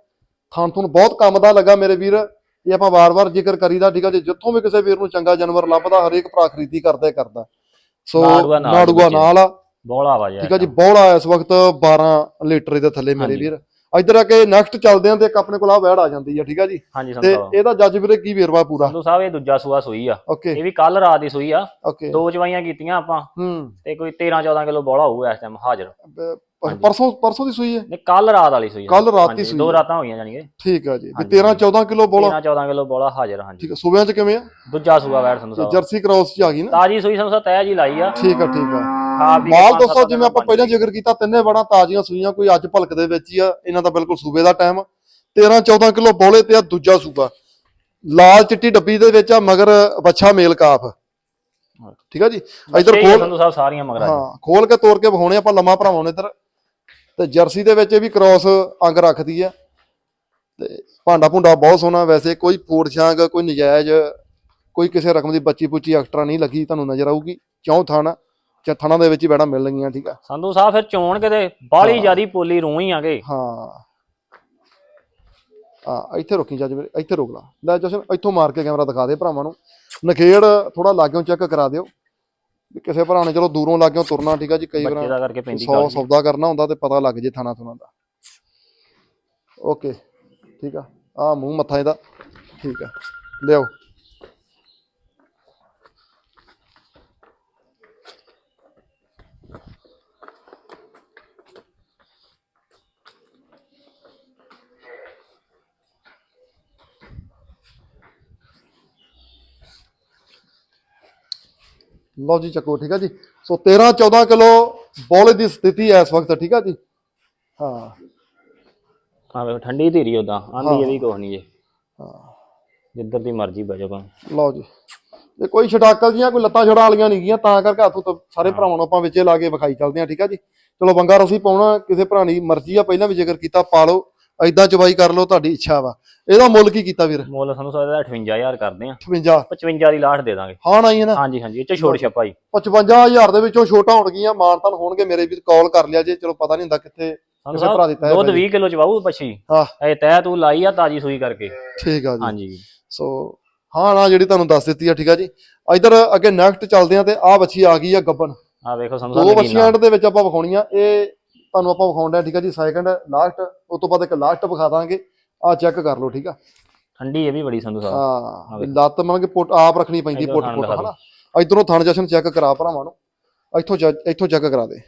ਥਾਂ ਤੁਹਾਨੂੰ ਬਹੁਤ ਕੰਮ ਦਾ ਲੱਗਾ ਮੇਰੇ ਵੀਰ। ਇਹ ਆਪਾਂ ਵਾਰ-ਵਾਰ ਜ਼ਿਕਰ ਕਰੀਦਾ ਠੀਕ ਆ ਜੀ ਜਿੱਥੋਂ ਵੀ ਕਿਸੇ ਵੀਰ ਨੂੰ ਚੰਗਾ ਜਾਨਵਰ ਲੱਭਦਾ ਹਰੇਕ ਭਰਾ ਖਰੀਦੀ ਕਰਦਾ ਹੀ ਕਰਦਾ। ਸੋ ਨਾੜੂਆ ਨਾਲ ਆ। ਬੋਲਾ ਵਾ ਠੀਕ ਆ ਜੀ ਬੋਲਾ ਇਸ ਵਕਤ 12 ਲੀਟਰ ਦੇ ਥੱਲੇ ਮੇਰੇ। ਵੀਰ। ਇੱਧਰ ਆ ਕੇ ਨੈਕਸਟ ਚੱਲਦੇ ਆਂ ਤੇ ਇੱਕ ਆਪਣੇ ਕੋਲ ਆ ਵੈੜ ਆ ਜਾਂਦੀ ਆ ਠੀਕ ਆ ਜੀ। ਤੇ ਇਹਦਾ ਜੱਜ ਵੀਰੇ ਕੀ ਵੇਰਵਾ ਪੂਰਾ? ਸੰਧੂ ਸਾਹਿਬ ਇਹ ਦੂਜਾ ਸੂਆ ਸੂਈ ਆ। ਇਹ ਵੀ ਕੱਲ ਰਾਤ ਦੀ ਸੂਈ ਆ। ਦੋ ਚਵਾਈਆਂ ਕੀਤੀਆਂ ਆਪਾਂ। ਤੇ ਕੋਈ 13 14 ਕਿਲੋ ਬੋਲਾ ਹੋਊ ਇਸ ਟਾਈਮ ਹਾਜ਼ਰ। ਪ- ਪਰਸੋਂ ਪਰਸੋਂ ਦੀ ਸੂਈ ਹੈ? ਨੇ ਕੱਲ ਰਾਤ ਵਾਲੀ ਸੂਈ ਆ। ਕੱਲ੍ਹ ਰਾਤ ਦੀ ਹਾਂਜੀ, ਸੂਈ ਦੋ ਆ। ਰਾਤਾਂ ਹੋਈਆਂ ਜਾਣੀਆਂ ਠੀਕ ਆ ਜੀ। ਹਾਂਜੀ। 13 14 ਕਿਲੋ ਬੋਲਾ? 13 14 ਕਿਲੋ ਬੋਲਾ ਹਾਜ਼ਰ ਹਾਂਜੀ। ਠੀਕ ਆ। ਸੂਬਿਆਂ ਚ ਕਿਵੇਂ ਆ? ਦੂਜਾ ਸੂਆ ਵੈਟ ਸੰਧੂ ਸਾਹਿਬ ਜਰਸੀ ਕ੍ਰਾਸ ਚ ਆ ਗਈ ਨਾ? ਤਾਜੀ ਸੂਈ ਸੰਧੂ ਸਾਹਿਬ ਤੈ ਜੀ ਲਾਈ ਆ। ਠੀਕ ਆ ਠੀਕ ਆ। ਖਾ ਪੀ ਕੇ ਮਾਲ ਪੰਜ ਦੋਸਤੋ ਜਿਵੇਂ ਆਪਾਂ ਦਿਨ ਪਹਿਲਾਂ ਜ਼ਿਕਰ ਕੀਤਾ ਤਿੰਨੇ ਬੜਾ ਤਾਜ਼ੀਆਂ ਸੂਈਆਂ ਕੋਈ ਅੱਜ ਭਲਕ ਦੇ ਵਿੱਚ ਹੀ ਆ। ਇਹਨਾਂ ਦਾ ਬਿਲਕੁਲ ਸੂਬੇ ਦਾ ਟਾਈਮ 13 14 ਕਿਲੋ ਬੋਲੇ ਤੇ ਆ ਦੂਜਾ ਸੂਬਾ। ਲਾਲ ਚਿੱਟੀ ਡੱਬੀ ਦੇ ਵਿੱਚ ਆ ਮਗਰ ਬੱਚਾ ਮੇਲ ਕਾਫ। ਠੀਕ ਆ ਜੀ? ਇਧਰ ਛੇ ਖੋਲ ਸੰਧੂ ਸਾਹਿਬ ਸਾਰੀਆਂ ਮਗਰਾਂ ਹਾਂ ਖੋਲ ਕੇ ਤੋੜ ਕੇ ਵਿਖਾਉਣੇ ਆਪਾਂ ਲੰਮਾ ਭਰਾਵਾਂ ਨੇ ਇੱਧਰ। ਤੇ ਜਰਸੀ ਦੇ ਵਿੱਚ ਇਹ ਵੀ ਕ੍ਰਾਸ ਅੰਗ ਰੱਖਦੀ ਆ। ਤੇ ਭਾਂਡਾ ਭੁੰਡਾ ਬਹੁਤ ਸੋਹਣਾ ਵੈਸੇ ਕੋਈ ਫੋੜ ਛਾਂਗ ਕੋਈ ਨਜਾਇਜ਼ ਕੋਈ ਕਿਸੇ ਰਕਮ ਦੀ ਬੱਚੀ ਪੁੱਚੀ ਐਕਸਟਰਾ ਨਹੀਂ ਲੱਗੀ ਤੁਹਾਨੂੰ ਨਜ਼ਰ ਆਊਗੀ। ਚੌਂ ਥਾਣਾ ਥਾਣਾ ਦੇ ਵਿੱਚ ਹੀ ਬੈਣਾ ਮਿਲ ਲਗੀਆਂ ਠੀਕ ਆ। ਸੰਧੂ ਸਾਹਿਬ ਫਿਰ ਚੋਣ ਕਿਤੇ ਬਾਹਲੀ ਹਾਂ। ਜਿਆਦੀ ਪੋਲੀ ਰੂਹ ਹੀ ਆਗੇ। ਹਾਂ। ਆ ਇੱਥੇ ਰੋਕੀ ਜੱਜ ਮੇਰੇ ਇੱਥੇ ਰੋਕ ਲਾ। ਲੈ ਜਸ਼ਨ ਇੱਥੋਂ ਮਾਰ ਕੇ ਕੈਮਰਾ ਦਿਖਾ ਦੇ ਭਰਾਵਾਂ ਨੂੰ। ਨਖੇੜ ਥੋੜਾ ਲਾਗਿਓਂ ਚੈੱਕ ਕਰਾ ਦਿਓ। ਕਿਸੇ ਭਰਾ ਨੇ ਚਲੋ ਦੂਰੋਂ ਲਾਗਿਓਂ ਤੁਰਨਾ ਠੀਕ ਆ ਜੀ ਕਈ ਬੱਚੇ ਵਾਰ ਦਾ ਕਰਕੇ ਪੈਂਦੀ 100 ਗੱਲ ਸੌਦਾ ਕਰਨਾ ਹੁੰਦਾ ਤੇ ਪਤਾ ਲੱਗ ਜੇ ਥਾਣਾ ਥੁਣਾ ਦਾ। ਓਕੇ ਠੀਕ ਆ। ਆ ਮੂੰਹ ਮੱਥਾ ਇਹਦਾ। ਠੀਕ ਆ। ਲਿਆਓ। ਲਓ ਜੀ ਚੱਕੋ ਠੀਕ ਆ ਜੀ। ਸੋ 13 14 ਕਿਲੋ ਬੋਲੇ ਦੀ ਸਥਿਤੀ ਹੈ ਇਸ ਵਕਤ ਠੀਕ ਆ ਜੀ। ਹਾਂ। ਹਾਂ ਵੇਖੋ ਠੰਡੀ ਧੀਰੀ ਉਦਾਂ ਆਂਦੀ ਇਹ ਵੀ ਕੁਛ ਨਹੀਂ ਜੇ। ਹਾਂ। ਜਿੱਧਰ ਦੀ ਮਰਜ਼ੀ ਬਜੋ ਭਾਵੇਂ। ਲਓ ਜੀ। ਇਹ ਕੋਈ ਛਟਾਕਲ ਜੀਆਂ ਕੋਈ ਲੱਤਾਂ ਛੜਾ ਵਾਲੀਆਂ ਨਹੀਂ ਗੀਆਂ ਤਾਂ ਕਰਕੇ ਹੱਥੋਂ ਤਾਂ ਸਾਰੇ ਭਰਾਵਾਂ ਨੂੰ ਆਪਾਂ ਵਿੱਚੇ ਲਾ ਕੇ ਵਿਖਾਈ ਚੱਲਦੇ ਆ ਠੀਕ ਆ ਜੀ। ਚਲੋ ਬੰਗਾ ਰਸੀ ਪਾਉਣਾ ਕਿਸੇ ਭਰਾ ਦੀ ਮਰਜ਼ੀ ਆ ਪਹਿਲਾਂ ਵੀ ਜ਼ਿਕਰ ਕੀਤਾ ਪਾ ਲਓ। ਐਦਾਂ ਚਵਾਈ ਕਰ ਲਓ ਤੁਹਾਡੀ ਇੱਛਾ ਵਾ। ਇਹਦਾ ਮੁੱਲ ਕੀ ਕੀਤਾ ਵੀਰ? ਮੁੱਲ ਸਾਨੂੰ ਦਾ 58000 ਕਰਦੇ ਆ। 58 55 ਦੀ ਲਾਟ ਦੇ ਦਾਂਗੇ। ਹਾਂ ਆਈ ਹੈ ਨਾ? ਹਾਂਜੀ ਹਾਂਜੀ ਇਹ ਚ ਛੋੜ ਛਪਾ ਜੀ। 55000 ਦੇ ਵਿੱਚੋਂ ਛੋਟਾ ਹੋਣਗੀਆਂ ਮਾਨਤਨ ਹੋਣਗੇ ਮੇਰੇ ਵੀਰ ਕਾਲ ਕਰ ਲਿਆ ਜੇ ਚਲੋ ਪਤਾ ਨਹੀਂ ਹੁੰਦਾ ਕਿੱਥੇ ਕਿਸੇ ਭਰਾ ਦੁੱਧ ਪੈ 20 ਕਿਲੋ ਚਵਾਉ ਬੱਛੀ ਹਾਂ। ਇਹ ਤੈ ਤੂੰ ਲਾਈ ਆ ਤਾਜੀ ਸੂਈ ਕਰਕੇ। ਠੀਕ ਆ ਜੀ। ਹਾਂਜੀ। ਸੋ ਹਾਂ ਨਾ ਜਿਹੜੀ ਤੁਹਾਨੂੰ ਦੱਸ ਦਿੱਤੀ ਆ ਠੀਕ ਆ ਜੀ। ਇਧਰ ਅੱਗੇ ਨੈਕਸਟ ਚੱਲਦੇ ਆ ਤੇ ਆ ਬੱਚੀ ਆ ਗਈ ਆ ਗੱਬਨ ਆ ਵੇਖੋ ਸਾਨੂੰ ਦੋ ਬੱਚੀਆਂ ਦੇ ਵਿੱਚ ਆਪਾਂ ਵਿਖਾਉਣੀਆਂ। ਇਹ ਤੁਹਾਨੂੰ ਆਪਾਂ ਵਿਖਾਉਂਦੇ ਆ ਠੀਕ ਆ ਜੀ ਸੈਕੰਡ ਲਾਸਟ ਉਸ ਤੋਂ ਬਾਅਦ ਇੱਕ ਲਾਸਟ ਵਿਖਾ ਦਾਂਗੇ। ਆ ਚੈੱਕ ਕਰ ਲਓ ਠੀਕ ਆ? ਠੰਡੀ ਇਹ ਵੀ ਬੜੀ ਸੰਧੂ ਸਾਹਿਬ। ਹਾਂ ਵੀ ਲੱਤ ਮੰਨ ਕੇ ਪੁੱਟ ਆਪ ਰੱਖਣੀ ਪੈਂਦੀ ਪੁੱਟ ਪੁੱਟ ਹਨਾ? ਇਧਰੋਂ ਥਣ ਜਸ਼ਨ ਚੈੱਕ ਕਰਾ ਭਰਾਵਾਂ ਨੂੰ। ਇੱਥੋਂ ਇੱਥੋਂ ਚੈੱਕ ਕਰਾ ਦੇ।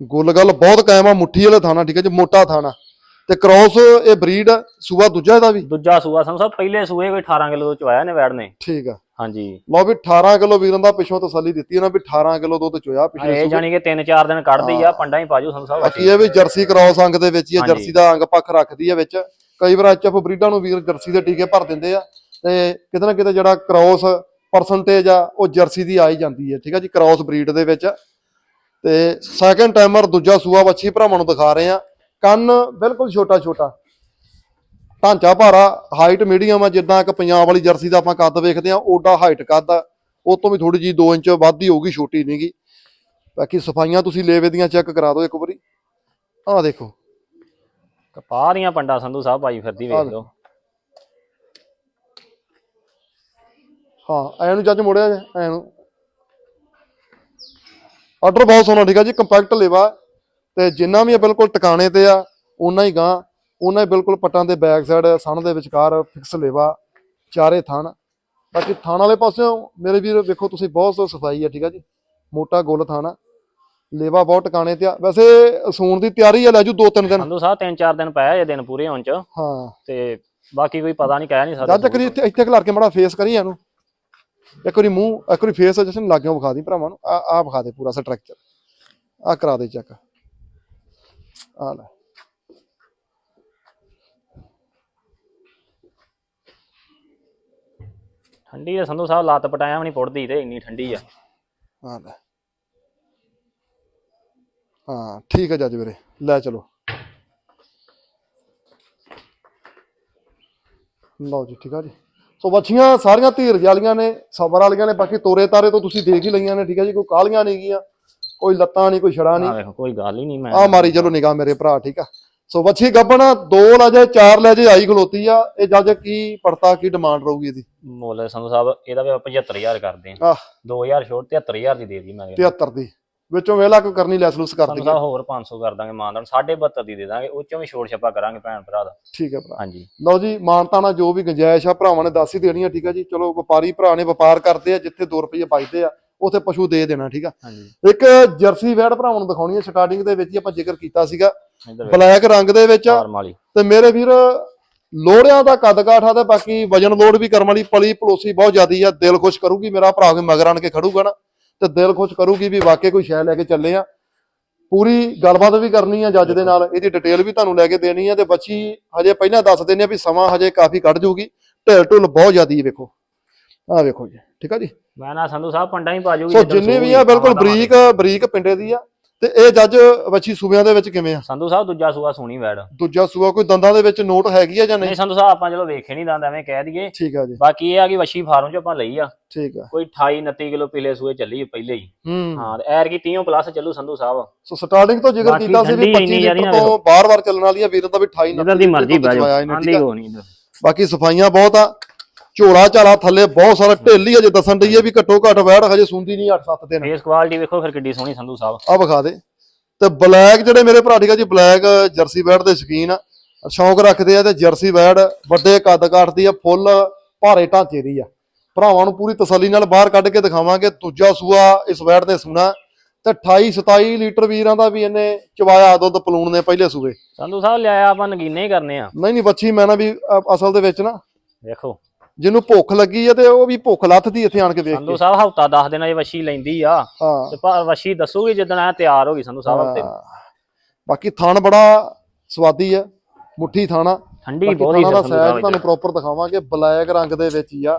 ਗੁੱਲ ਗੱਲ ਬਹੁਤ ਕਾਇਮ ਆ ਮੁੱਠੀ ਵਾਲਾ ਥਾਣਾ ਠੀਕ ਹੈ ਜੀ ਮੋਟਾ ਥਾਣਾ ਤੇ ਕ੍ਰਾਸ ਇਹ ਬਰੀਡ ਸੂਆ ਦੂਜਾ ਇਹਦਾ ਵੀ? ਦੂਜਾ ਸੂਆ ਸਾਨੂੰ ਸਾਹਿਬ ਪਹਿਲੇ ਸੂਏ ਕੋਈ 18 ਕਿਲੋ ਚਵਾਇਆ ਨੇ ਵੈੜ ਨੇ। ਠੀਕ ਆ। ਹਾਂਜੀ। ਲਓ ਵੀ 18 ਕਿਲੋ ਵੀਰਾਂ ਦਾ ਪਿੱਛੋਂ ਤਸੱਲੀ ਦਿੱਤੀ ਉਹਨਾਂ ਵੀ 18 ਕਿਲੋ ਦੁੱਧ ਚੋਇਆ ਪਿਛਲੇ ਇਹ ਜਾਨੀ ਕਿ 3-4 ਦਿਨ ਕੱਢਦੀ ਆ ਪੰਡਾ ਹੀ ਪਾਜੂ ਸਾਨੂੰ ਸਾਹਿਬ ਬਾਕੀ ਇਹ ਵੀ ਜਰਸੀ ਕ੍ਰਾਸ ਅੰਗ ਦੇ ਵਿੱਚ ਹੀ ਆ। ਜਰਸੀ ਦਾ ਅੰਗ ਪੱਖ ਰੱਖਦੀ ਹੈ ਵਿੱਚ। ਕਈ ਵਾਰ ਐਚਐਫ ਬਰੀਡਾਂ ਨੂੰ ਵੀਰ ਜਰਸੀ ਦੇ ਟੀਕੇ ਭਰ ਦਿੰਦੇ ਆ ਤੇ ਕਿਤੇ ਨਾ ਕਿਤੇ ਜਿਹੜਾ ਕ੍ਰਾਸ ਪਰਸੈਂਟੇਜ ਆ ਉਹ ਜਰਸੀ ਦੀ ਆ ਹੀ ਜਾਂਦੀ ਹੈ ਠੀਕ ਆ ਜੀ ਕ੍ਰਾਸ ਬਰੀਡ ਦੇ ਵਿੱਚ। ਤੇ ਸੈਕੰਡ ਟਾਈਮਰ ਦੂਜਾ ਸੂਆ ਵੱਛੀ ਭਰਾਵਾਂ ਨੂੰ ਦਿਖਾ ਰਹੇ ਆ। ਕੰਨ ਬਿਲਕੁਲ ਛੋਟਾ ਛੋਟਾ। ਢਾਂਚਾ ਭਾਰਾ ਹਾਈਟ ਮੀਡੀਅਮ ਆ ਜਿੱਦਾਂ ਇੱਕ ਪੰਜਾਬ ਵਾਲੀ ਜਰਸੀ ਦਾ ਆਪਾਂ ਕੱਦ ਵੇਖਦੇ ਆ ਓਡਾ ਹਾਈਟ ਕੱਦ ਆ। ਉਹ ਤੋਂ ਵੀ ਥੋੜੀ ਜੀ 2 ਇੰਚ ਵੱਧ ਹੀ ਹੋਊਗੀ ਛੋਟੀ ਨਹੀਂਗੀ ਬਾਕੀ ਸਫਾਈਆਂ ਤੁਸੀਂ ਲੇਵੇ ਦੀਆਂ ਚੈੱਕ ਕਰਾ ਦਿਓ ਇੱਕ ਵਾਰੀ। ਆਹ ਦੇਖੋ। ਕਪਾਹ ਦੀਆਂ ਪੰਡਾ ਸੰਧੂ ਸਾਹਿਬ ਪਾਈ ਫਿਰਦੀ ਵੇਖ ਲਓ। ਹਾਂ ਐ ਨੂੰ ਜੱਜ ਮੋੜਿਆ ਜੇ ਐ ਨੂੰ ਆਰਡਰ ਬਹੁਤ ਸੋਹਣਾ ਠੀਕ ਆ ਜੀ ਕੰਪੈਕਟ ਲੇਵਾ। ਤੇ ਜਿੰਨਾ ਵੀ ਬਿਲਕੁਲ ਟਿਕਾਣੇ ਤੇ ਆ ਉਨਾ ਹੀ ਗਾਂ ਉਨਾ ਹੀ ਬਿਲਕੁਲ ਪੱਟਾਂ ਦੇ ਬੈਕ ਸਾਈਡ ਸਣ ਦੇ ਵਿਚਕਾਰ ਫਿਕਸ ਲੇਵਾ ਚਾਰੇ ਥਣ। ਬਾਕੀ ਥਣ ਵਾਲੇ ਪਾਸਿਓਂ ਮੇਰੇ ਵੀਰ ਵੇਖੋ ਤੁਸੀਂ ਬਹੁਤ ਸਫ਼ਾਈ ਆ ਠੀਕ ਆ ਜੀ? ਮੋਟਾ ਗੁੱਲ ਥਾਣਾ। ਲੇਵਾ ਬਹੁਤ ਟਿਕਾਣੇ ਤੇ ਆ। ਵੈਸੇ ਸੂਣ ਦੀ ਤਿਆਰੀ ਆ ਲੈ ਜੂ ਦੋ ਤਿੰਨ ਦਿਨ। ਸੰਧੂ ਸਾਹਿਬ 3-4 ਦਿਨ ਪਾਇਆ ਇਹ ਦਿਨ ਪੂਰੇ ਹੋਣ ਚ। ਹਾਂ। ਤੇ ਬਾਕੀ ਕੋਈ ਪਤਾ ਨਹੀਂ ਕਹਿ ਨਹੀਂ ਸਕਦਾ ਕਰੀ ਇੱਥੇ ਇੱਥੇ ਖਿਲਾਰ ਕੇ ਮੜਾ ਫੇਸ ਕਰੀ ਇਹਨੂੰ। ਇੱਕ ਵਾਰੀ ਮੂੰਹ ਇੱਕ ਵਾਰੀ ਫੇਸ ਜਸ਼ਨ ਲੱਗਿਓ ਵਿਖਾ ਦੀ ਭਰਾਵਾਂ ਨੂੰ। ਆ ਆ ਵਿਖਾ ਦੇ ਪੂਰਾ ਸਟਰਕਚਰ ਆ ਕਰਾ ਦੇ ਚੈੱਕ ਆ ਲੈ ਠੰਡੀ ਆ ਸੰਧੂ ਸਾਹਿਬ ਲੱਤ ਪਟਾਇਆ ਵੀ ਨਹੀਂ ਪੁੱਟਦੀ ਤੇ ਇੰਨੀ ਠੰਡੀ ਆ। ਆ ਲੈ ਹਾਂ ਠੀਕ ਹੈ ਜੱਜ ਵੀਰੇ ਲੈ ਚਲੋ। ਲਓ ਜੀ ਠੀਕ ਆ ਜੀ। ਸੋ ਬੱਚੀਆਂ ਸਾਰੀਆਂ ਧੀਰ ਵਾਲੀਆਂ ਨੇ ਸਬਰ ਵਾਲੀਆਂ ਨੇ ਬਾਕੀ ਤੋਰੇ ਤਾਰੇ ਤੋਂ ਤੁਸੀਂ ਦੇਖ ਹੀ ਲਈਆਂ ਨੇ ਠੀਕ ਆ ਜੀ ਕੋਈ ਕਾਲੀਆਂ ਨਹੀਂ ਗੀਆਂ। ਕੋਈ ਲੱਤਾਂ ਨਹੀਂ ਕੋਈ ਛੜਾ ਨਹੀਂ। ਆ ਵੇਖੋ ਕੋਈ ਗੱਲ ਹੀ ਨਹੀਂ ਮੈਂ ਆ ਮਾਰੀ ਚਲੋ ਨਿਗਾਹ ਮੇਰੇ ਭਰਾ ਠੀਕ ਆ। ਸੋ ਵੱਛੀ ਗੱਬਣ ਦੋ ਲੈ ਜਾਏ ਚਾਰ ਲੈ ਜਾਏ ਆਈ ਖਲੋਤੀ ਆ। ਇਹ ਜੱਜ ਕੀ ਪੜਤਾ ਕੀ ਡਿਮਾਂਡ ਰਹੂਗੀ ਇਹਦੀ? ਮੁੱਲ ਸੰਧੂ ਸਾਹਿਬ ਇਹਦਾ ਵੀ ਆਪਾਂ 75000 ਕਰਦੇ ਆ ਆਹ। 2000 ਛੋੜ 73000 ਦੀ ਦੇ ਦੀ ਮੈਂ। 73 ਦੀ। ਵਿੱਚੋਂ ਵੇਲਾ ਕੋਈ ਕਰਨੀ ਲੈਸ ਲੂਸ ਕਰ ਸੰਧੂ ਦੇਗਾ ਸਾਹਿਬ ਹੋਰ 500 ਕਰ ਦਾਂਗੇ ਮਾਨਦਾਨ 7.5 ਦੀ ਦੇ ਦਾਂਗੇ ਉਹ ਚੋਂ ਵੀ ਛੋੜ ਛੱਪਾ ਕਰਾਂਗੇ ਭੈਣ ਭਰਾ ਦਾ। ਠੀਕ ਹੈ ਭਰਾ। ਹਾਂਜੀ। ਲਓ ਜੀ ਮਾਨਤਾ ਨਾਲ ਜੋ ਵੀ ਗੁੰਜਾਇਸ਼ ਆ ਭਰਾਵਾਂ ਨੇ ਦੱਸ ਹੀ ਦੇਣੀ ਆ ਠੀਕ ਆ ਜੀ। ਚਲੋ ਵਪਾਰੀ ਭਰਾ ਨੇ ਵਪਾਰ ਕਰਦੇ ਆ ਜਿੱਥੇ 2 ਰੁਪਏ ਬਚਦੇ ਆ। ਉਥੇ ਪਸ਼ੂ ਦੇ ਦੇਣਾ ਠੀਕ ਆ? ਇੱਕ ਜਰਸੀ ਵੈੜ ਭਰਾਵਾਂ ਨੂੰ ਦਿਖਾਉਣੀ ਆ ਸਟਾਰਟਿੰਗ ਦੇ ਵਿੱਚ ਹੀ ਆਪਾਂ ਜ਼ਿਕਰ ਕੀਤਾ ਸੀਗਾ। ਬਲੈਕ ਰੰਗ ਦੇ ਵਿੱਚ। ਆ ਤੇ ਮੇਰੇ ਵੀਰ ਲੋੜਿਆਂ ਦਾ ਕੱਦ ਕਾਠ ਆ ਤੇ ਬਾਕੀ ਵਜਨ ਲੋਡ ਵੀ ਕਰਮ ਵਾਲੀ ਪਲੀ ਪਲੋਸੀ ਬਹੁਤ ਜ਼ਿਆਦੀ ਆ ਦਿਲ ਖੁਸ਼ ਕਰੂਗੀ ਮੇਰਾ ਭਰਾ ਕੇ ਮਗਰ ਆਣ ਕੇ ਖੜੂਗਾ ਨਾ ਤੇ ਦਿਲ ਖੁਸ਼ ਕਰੂਗੀ ਵੀ ਵਾਕਿਆ ਕੋਈ ਸ਼ੈ ਲੈ ਕੇ ਚੱਲੇ ਆ। ਪੂਰੀ ਗੱਲਬਾਤ ਵੀ ਕਰਨੀ ਆ ਜੱਜ ਦੇ ਨਾਲ ਇਹਦੀ ਡਿਟੇਲ ਵੀ ਤੁਹਾਨੂੰ ਲੈ ਕੇ ਦੇਣੀ ਆ ਤੇ ਬੱਚੀ ਹਜੇ ਪਹਿਲਾਂ ਦੱਸ ਦਿੰਦੇ ਆ ਵੀ ਸਮਾਂ ਹਜੇ ਕਾਫੀ ਕੱਢ ਜੂਗੀ। ਢਿੱਲ ਢੁੱਲ ਬਹੁਤ ਜ਼ਿਆਦੀ ਹੈ ਵੇਖੋ। ਆਹ ਵੇਖੋ ਜੀ। ਠੀਕ ਆ ਜੀ? ਮੈਂ ਨਾ ਸੰਧੂ ਸਾਹਿਬ ਪੰਡਾ ਹੀ ਪਾਜੂਗੀ ਸੋ ਜਿੱਦਣ ਜਿੰਨੀ ਵੀ ਆ ਬਿਲਕੁਲ। ਬਰੀਕ ਬਰੀਕ ਪਿੰਡੇ ਦੀ ਆ। ਤੇ ਇਹ ਜੱਜ ਵੱਛੀ ਸੂਬਿਆਂ ਦੇ ਵਿੱਚ ਕਿਵੇਂ ਆ? ਸੰਧੂ ਸਾਹਿਬ ਦੂਜਾ ਸੂਆ ਸੋਹਣੀ ਵੈੜ ਦੂਜਾ ਸੂਆ ਕੋਈ ਦੰਦਾਂ ਦੇ ਵਿੱਚ ਨੋਟ ਹੈਗੀ ਆ ਜਾਂ ਨਹੀਂ ਨਹੀਂ? ਸੰਧੂ ਸਾਹਿਬ ਆਪਾਂ ਚਲੋ ਵੇਖੇ ਨਹੀਂ ਦੰਦ ਐਵੇਂ ਕਹਿ ਦਈਏ। ਠੀਕ ਆ ਜੀ। ਬਾਕੀ ਇਹ ਆ ਕਿ ਵਸ਼ੀ ਫਾਰਮ ਚ ਆਪਾਂ ਲਈ ਆ। ਠੀਕ ਆ। ਕੋਈ 28 29 ਕਿਲੋ ਪਿਲੇ ਸੂਏ ਚੱਲੀ ਪਹਿਲੇ ਹੀ। ਹੂੰ। ਹਾਂ ਐਰ ਕੀ 30 ਪਲੱਸ ਚੱਲੂ ਸੰਧੂ ਸਾਹਿਬ। ਸੋ ਸਟਾਰਟਿੰਗ ਤੋਂ ਜ਼ਿਕਰ ਕੀਤਾ ਸੀ ਵੀ ਠੰਡੀ 25 ਇੰਨੀ ਜ਼ਿਆਦੀ ਲੀਟਰ ਤੋਂ ਬਾਰ-ਬਾਰ ਚੱਲਣ ਵਾਲੀ ਆ ਵੀਰਾਂ ਦਾ ਵੀ 28 ਜਿੱਦਾਂ ਦੀ ਮਰਜ਼ੀ ਇਹਨੇ, ਆਂਦੀ ਨਹੀਂ ਬਾਕੀ ਸਫਾਈਆਂ ਬਹੁਤ ਆ। ਝੋਲਾ ਝਾਲਾ ਥੱਲੇ ਬਹੁਤ ਸਾਰਾ ਢਿੱਲ ਅਜੇ ਦੱਸਣ ਡਈ ਵੀ ਘੱਟੋ ਘੱਟ ਵੈੜ ਹਜੇ ਸੁੰਦੀ ਨਹੀਂ 8-7 ਦਿਨ। ਫੇਸ ਕੁਆਲਿਟੀ ਵੇਖੋ ਫਿਰ ਕਿੱਡੀ ਸੋਹਣੀ ਸੰਧੂ ਸਾਹਿਬ। ਆ ਵਿਖਾ ਦੇ। ਤੇ ਬਲੈਕ ਜਿਹੜੇ ਮੇਰੇ ਭਰਾ ਠੀਕ ਆ ਜੀ ਬਲੈਕ ਜਰਸੀ ਬੈਡ ਦੇ ਸ਼ੌਕੀਨ ਆ। ਸ਼ੌਂਕ ਰੱਖਦੇ ਆ ਤੇ ਜਰਸੀ ਬੈਡ ਵੱਡੇ ਕੱਦ ਕਾਠ ਦੀ ਆ ਫੁੱਲ ਭਾਰੇ ਢਾਂਚੇ ਦੀ ਆ। ਭਰਾਵਾਂ ਨੂੰ ਪੂਰੀ ਤਸੱਲੀ ਨਾਲ ਬਾਹਰ ਕੱਢ ਕੇ ਦਿਖਾਵਾਂਗੇ ਦੂਜਾ ਸੂਆ ਇਸ ਬੈਡ ਦੇ ਸੁਣਾ। ਤੇ 28 27 ਲੀਟਰ ਵੀਰਾਂ ਦਾ ਵੀ ਇਹਨੇ ਚਵਾਇਆ ਦੁੱਧ ਪਲੂਣ ਨੇ ਪਹਿਲੇ ਸੂਏ। ਸੰਧੂ ਸਾਹਿਬ ਲਿਆਇਆ ਆਪਾਂ ਨਗੀਨੇ ਹੀ ਕਰਨੇ ਆ। ਨਹੀਂ ਨਹੀਂ ਬੱਚੀ ਮੈਂ ਨਾ ਵੀ ਅ- ਅਸਲ ਦੇ ਵਿੱਚ ਨਾ ਵੇਖੋ। ਜਿਹਨੂੰ ਭੁੱਖ ਲੱਗੀ ਆ ਤੇ ਉਹ ਵੀ ਭੁੱਖ ਲੱਥਦੀ ਇੱਥੇ ਆਣ ਕੇ ਵੇਖ ਸੰਧੂ ਕੇ। ਸਾਹਿਬ ਹਫਤਾ 10 ਦਿਨਾਂ 'ਚ ਵਸ਼ੀ ਲੈਂਦੀ ਆ। ਹਾਂ। ਤੇ ਪਰ ਵਸ਼ੀ ਦੱਸੂਗੀ ਜਦੋਂ ਆ ਤਿਆਰ ਹੋ ਗਈ ਸੰਧੂ ਸਾਹਿਬ ਹਫ਼ਤੇ। ਹਾਂ। ਬਾਕੀ ਥਣ ਬੜਾ ਸਵਾਦੀ ਆ ਮੁੱਠੀ ਥਾਣਾ। ਠੰਡੀ ਬਾਕੀ ਬਹੁਤ ਹੀ ਥਾਣਾ ਦਾ ਸੰਧੂ ਸਾਈਜ਼ ਸਾਹਿਬ ਤੁਹਾਨੂੰ ਪ੍ਰੋਪਰ ਦਿਖਾਵਾਂਗੇ ਬਲੈਕ ਰੰਗ ਦੇ ਵਿੱਚ ਹੀ ਆ।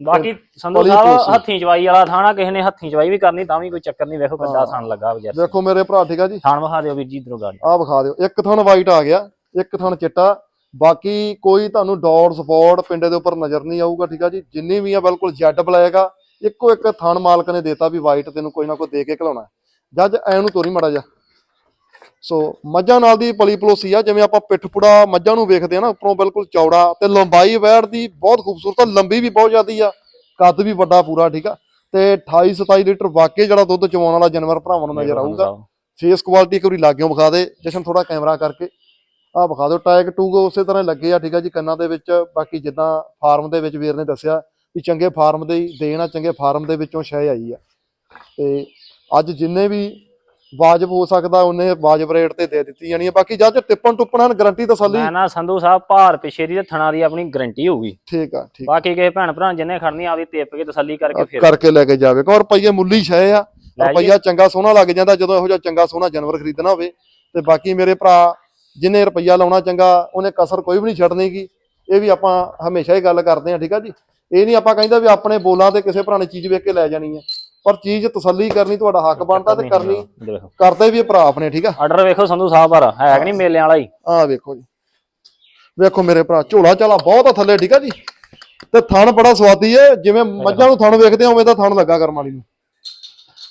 ਬਾਕੀ ਸੰਧੂ ਸਾਹਿਬ। ਹੱਥੀਂ ਚਵਾਈ ਵਾਲਾ ਥਾਣਾ ਕਿਸੇ ਨੇ ਹੱਥੀਂ ਚਵਾਈ ਵੀ ਕਰਨੀ ਤਾਂ ਵੀ ਕੋਈ ਚੱਕਰ ਨਹੀਂ ਵੇਖੋ ਕਿੱਡਾ ਥਣ ਲੱਗਾ ਵਜਰ ਦੇਖੋ ਮੇਰੇ ਭਰਾ ਠੀਕ ਆ ਜੀ? ਥਣ ਵਿਖਾ ਦਿਓ ਵੀਰ ਜੀ ਇਧਰੋਂ ਗਾੜੀ ਆਹ ਵਿਖਾ ਦਿਓ। ਇੱਕ ਥਣ ਵਾਈਟ ਆ ਗਿਆ ਇੱਕ ਥਣ ਚਿੱਟਾ ਬਾਕੀ ਕੋਈ ਤੁਹਾਨੂੰ ਡੌਟ ਸਪੋਰਟ ਪਿੰਡੇ ਦੇ ਉੱਪਰ ਨਜ਼ਰ ਨਹੀਂ ਆਊਗਾ ਠੀਕ ਆ ਜੀ? ਜਿੰਨੀ ਵੀ ਆ ਬਿਲਕੁਲ ਜੈਡ ਬਲੈਕ ਆ। ਇੱਕੋ ਇੱਕ ਥਣ ਮਾਲਕ ਨੇ ਦੇਤਾ ਵੀ ਵਾਈਟ ਤੈਨੂੰ ਕੋਈ ਨਾ ਕੋਈ ਦੇ ਕੇ ਖਿਲਾਉਣਾ ਜੱਜ ਐ ਨੂੰ ਤੋਰੀ ਮੜਾ ਜਾ ਸੋ ਮੱਝਾਂ ਨਾਲ ਦੀ ਪਲੀ ਪਲੋਸੀ ਆ ਜਿਵੇਂ ਆਪਾਂ ਪਿੱਠਪੁੜਾ ਮੱਝਾਂ ਨੂੰ ਵੇਖਦੇ ਆ ਨਾ ਉੱਪਰੋਂ ਬਿਲਕੁਲ ਚੌੜਾ ਤੇ ਲੰਬਾਈ ਵੈੜ ਦੀ ਬਹੁਤ ਖੂਬਸੂਰਤ ਆ ਲੰਬੀ ਵੀ ਬਹੁਤ ਜ਼ਿਆਦੀ ਆ ਕੱਦ ਵੀ ਵੱਡਾ ਪੂਰਾ ਠੀਕ ਆ? ਤੇ 28 27 ਲੀਟਰ ਵਾਕਈ ਜਿਹੜਾ ਦੁੱਧ ਚਵਾਉਣ ਵਾਲਾ ਜਾਨਵਰ ਭਰਾਵਾਂ ਨੂੰ ਨਜ਼ਰ ਆਊਗਾ। ਫੇਸ ਕੁਆਲਿਟੀ ਇੱਕ ਵਾਰੀ ਲਾਗਿਓ ਵਿਖਾ ਦੇ। ਜਸ਼ਨ ਥੋੜਾ ਕੈਮਰਾ ਕਰਕੇ। ਆਹ ਵਿਖਾ ਦਿਓ ਟੈਗ ਟੂਗ ਉਸੇ ਤਰ੍ਹਾਂ ਹੀ ਲੱਗੇ ਆ ਠੀਕ ਆ ਜੀ ਕੰਨਾਂ ਦੇ ਵਿੱਚ ਬਾਕੀ ਜਿੱਦਾਂ ਫਾਰਮ ਦੇ ਵਿੱਚ ਵੀਰ ਨੇ ਦੱਸਿਆ ਵੀ ਚੰਗੇ ਫਾਰਮ ਦੇ ਹੀ ਦੇਣ ਆ ਚੰਗੇ ਫਾਰਮ ਦੇ ਵਿੱਚੋਂ ਸ਼ੈ ਆਈ ਆ। ਤੇ ਅੱਜ ਜਿੰਨੇ ਵੀ ਵਾਜਬ ਹੋ ਸਕਦਾ ਉਹਨੇ ਵਾਜਬ ਰੇਟ ਤੇ ਦੇ ਦਿੱਤੀ ਜਾਣੀ ਆ। ਬਾਕੀ ਜੱਜ ਟਿੱਪਣ ਟੁੱਪਣ ਗਰੰਟੀ ਤਸੱਲੀ ਮੈਂ ਨਾ ਸੰਧੂ ਸਾਹਿਬ ਭਾਰ ਪਿਛੇ ਦੀ ਤੇ ਥਣਾ ਦੀ ਆਪਣੀ ਗਰੰਟੀ ਹੋਊਗੀ। ਠੀਕ ਆ ਠੀਕ ਬਾਕੀ ਕਿਸੇ ਭੈਣ ਭਰਾ ਜਿੰਨੇ ਖੜਨੀ ਆਪਦੀ ਟਿੱਪ ਕੇ ਤਸੱਲੀ ਕਰਕੇ ਫਿਰ। ਕਰਕੇ ਲੈ ਕੇ ਜਾਵੇ। ਕੋ ਰੁਪਈਏ ਮੁੱਲੀ ਸ਼ੈ ਆ। ਰੁਪਈਆ ਚੰਗਾ ਸੋਹਣਾ ਲੱਗ ਜਾਂਦਾ ਜਦੋਂ ਇਹੋ ਜਿਹਾ ਚੰਗਾ ਸੋਹਣਾ ਜਾਨਵਰ ਖਰੀਦਣਾ ਹੋਵੇ। ਤੇ ਬਾਕੀ ਮੇਰੇ ਭਰਾ ਜਿੰਨੇ ਰੁਪਈਆ ਲਾਉਣਾ ਚੰਗਾ ਉਹਨੇ ਕਸਰ ਕੋਈ ਵੀ ਨਹੀਂ ਛੱਡਣੀਗੀ ਇਹ ਵੀ ਆਪਾਂ ਹਮੇਸ਼ਾ ਹੀ ਗੱਲ ਕਰਦੇ ਆ ਠੀਕ ਆ ਜੀ? ਇਹ ਨਹੀਂ ਆਪਾਂ ਕਹਿੰਦਾ ਵੀ ਆਪਣੇ ਬੋਲਾਂ ਤੇ ਕਿਸੇ ਭਰਾ ਨੇ ਚੀਜ਼ ਵੇਖ ਕੇ ਲੈ ਜਾਣੀ ਹੈ। ਪਰ ਚੀਜ਼ ਤਸੱਲੀ ਕਰਨੀ ਤੁਹਾਡਾ ਹੱਕ ਬਣਦਾ ਤੇ ਕਰਨੀ। ਕਰਦੇ ਵੀ ਇਹ ਭਰਾ ਆਪਣੇ ਠੀਕ ਆ? ਆਰਡਰ ਵੇਖੋ ਸੰਧੂ ਸਾਹਿਬ ਪਰ ਹੈ ਕਿ ਨਹੀਂ ਮੇਲਿਆਂ ਵਾਲਾ ਹੀ? ਆਹ ਵੇਖੋ ਜੀ। ਵੇਖੋ ਮੇਰੇ ਭਰਾ ਝੋਲਾ ਚਾਲਾ ਬਹੁਤ ਆ ਥੱਲੇ ਠੀਕ ਆ ਜੀ? ਤੇ ਥਣ ਬੜਾ ਸਵਾਦੀ ਹੈ ਜਿਵੇਂ ਮੱਝਾਂ ਨੂੰ ਥਣ ਵੇਖਦੇ ਆ ਉਵੇਂ ਦਾ ਥਣ ਲੱਗਾ ਕਰਮ ਵਾਲੀ ਨੂੰ।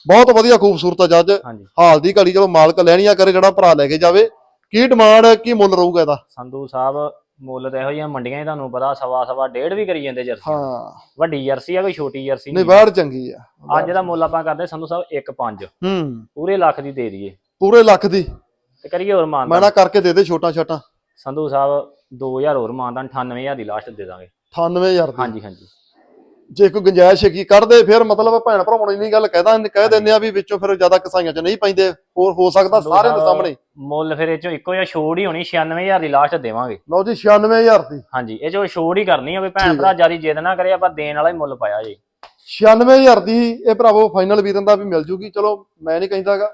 ਬਹੁਤ ਵਧੀਆ ਖੂਬਸੂਰਤ ਆ ਜੱਜ। ਹਾਲ ਦੀ ਘੜੀ ਚਲੋ ਮਾਲਕ ਲੈਣੀਆਂ ਕਰੇ ਜਿਹੜਾ ਭਰਾ ਲੈ ਕੇ ਜਾਵੇ ਕੀ ਡਿਮਾਂਡ ਕੀ ਮੁੱਲ ਰਹੂਗਾ ਇਹਦਾ? ਸੰਧੂ ਸਾਹਿਬ ਮੁੱਲ ਤੇ ਇਹੋ ਜਿਹੀਆਂ ਮੰਡੀਆਂ 'ਚ ਤੁਹਾਨੂੰ ਪਤਾ ਸਵਾ ਸਵਾ ਡੇਢ ਵੀ ਕਰੀ ਜਾਂਦੇ ਜਰਸੀ। ਹਾਂ। ਵੱਡੀ ਜਰਸੀ ਆ ਕੋਈ ਛੋਟੀ ਜਰਸੀ ਨਹੀਂ ਵੈੜ ਚੰਗੀ ਆ। ਅੱਜ ਦਾ ਮੁੱਲ ਆਪਾਂ ਕਰਦੇ ਸੰਧੂ ਸਾਹਿਬ 1.5 ਹੂੰ। ਪੂਰੇ ਲੱਖ ਦੀ ਦੇ ਦਈਏ। ਪੂਰੇ ਲੱਖ ਦੀ। ਤੇ ਕਰੀਏ ਹੋਰ ਮੈਂ ਮਾਨਦਾਨ ਨਾ ਕਰਕੇ ਦੇ ਦੇ ਛੋਟਾ ਛੋਟਾ। ਸੰਧੂ ਸਾਹਿਬ 2000 ਹੋਰ ਮਾਨਦਾਨ 98000 ਦੀ ਲਾਸਟ ਦੇ ਦਾਂਗੇ। 98000 ਦੀ। ਹਾਂਜੀ ਹਾਂਜੀ। ਜੇ ਕੋਈ ਗੁੰਜਾਇਸ਼ ਹੈਗੀ ਕੱਢਦੇ ਫਿਰ ਮਤਲਬ ਭੈਣ ਭਰਾਵਾਂ ਨੂੰ ਇੰਨੀ ਗੱਲ ਕਹਿਦਾ ਕਹਿ ਦਿੰਦੇ ਆ ਵੀ ਵਿੱਚੋਂ ਫਿਰ ਜ਼ਿਆਦਾ ਕਸਾਈਆਂ ਚ ਨਹੀਂ ਪੈਂਦੇ। ਹੋਰ ਹੋ ਸਕਦਾ ਸਾਰਿਆਂ ਦੇ ਸਾਹਮਣੇ। ਮੁੱਲ ਫਿਰ ਇਹ ਚੋਂ ਇੱਕੋ ਜਿਹਾ ਛੋੜ ਹੀ ਹੋਣੀ 96000 ਦੀ ਲਾਸਟ ਦੇਵਾਂਗੇ। ਲਓ ਜੀ 96000 ਦੀ। ਹਾਂਜੀ ਇਹ ਚੋਂ ਛੋੜ ਹੀ ਕਰਨੀ ਆ ਵੀ ਭੈਣ। ਭਰਾ ਜਿਆਦੀ ਜਿੱਦ ਨਾ ਕਰੇ ਆਪਾਂ ਦੇਣ ਵਾਲਾ ਹੀ ਮੁੱਲ ਪਾਇਆ ਜੀ। 96000 ਦੀ ਇਹ ਭਰਾਵੋ ਫਾਈਨਲ ਵੀਰਨ ਦਾ ਵੀ ਮਿਲ ਜੂਗੀ। ਚਲੋ ਮੈਂ ਨਹੀਂ ਕਹਿੰਦਾਗਾ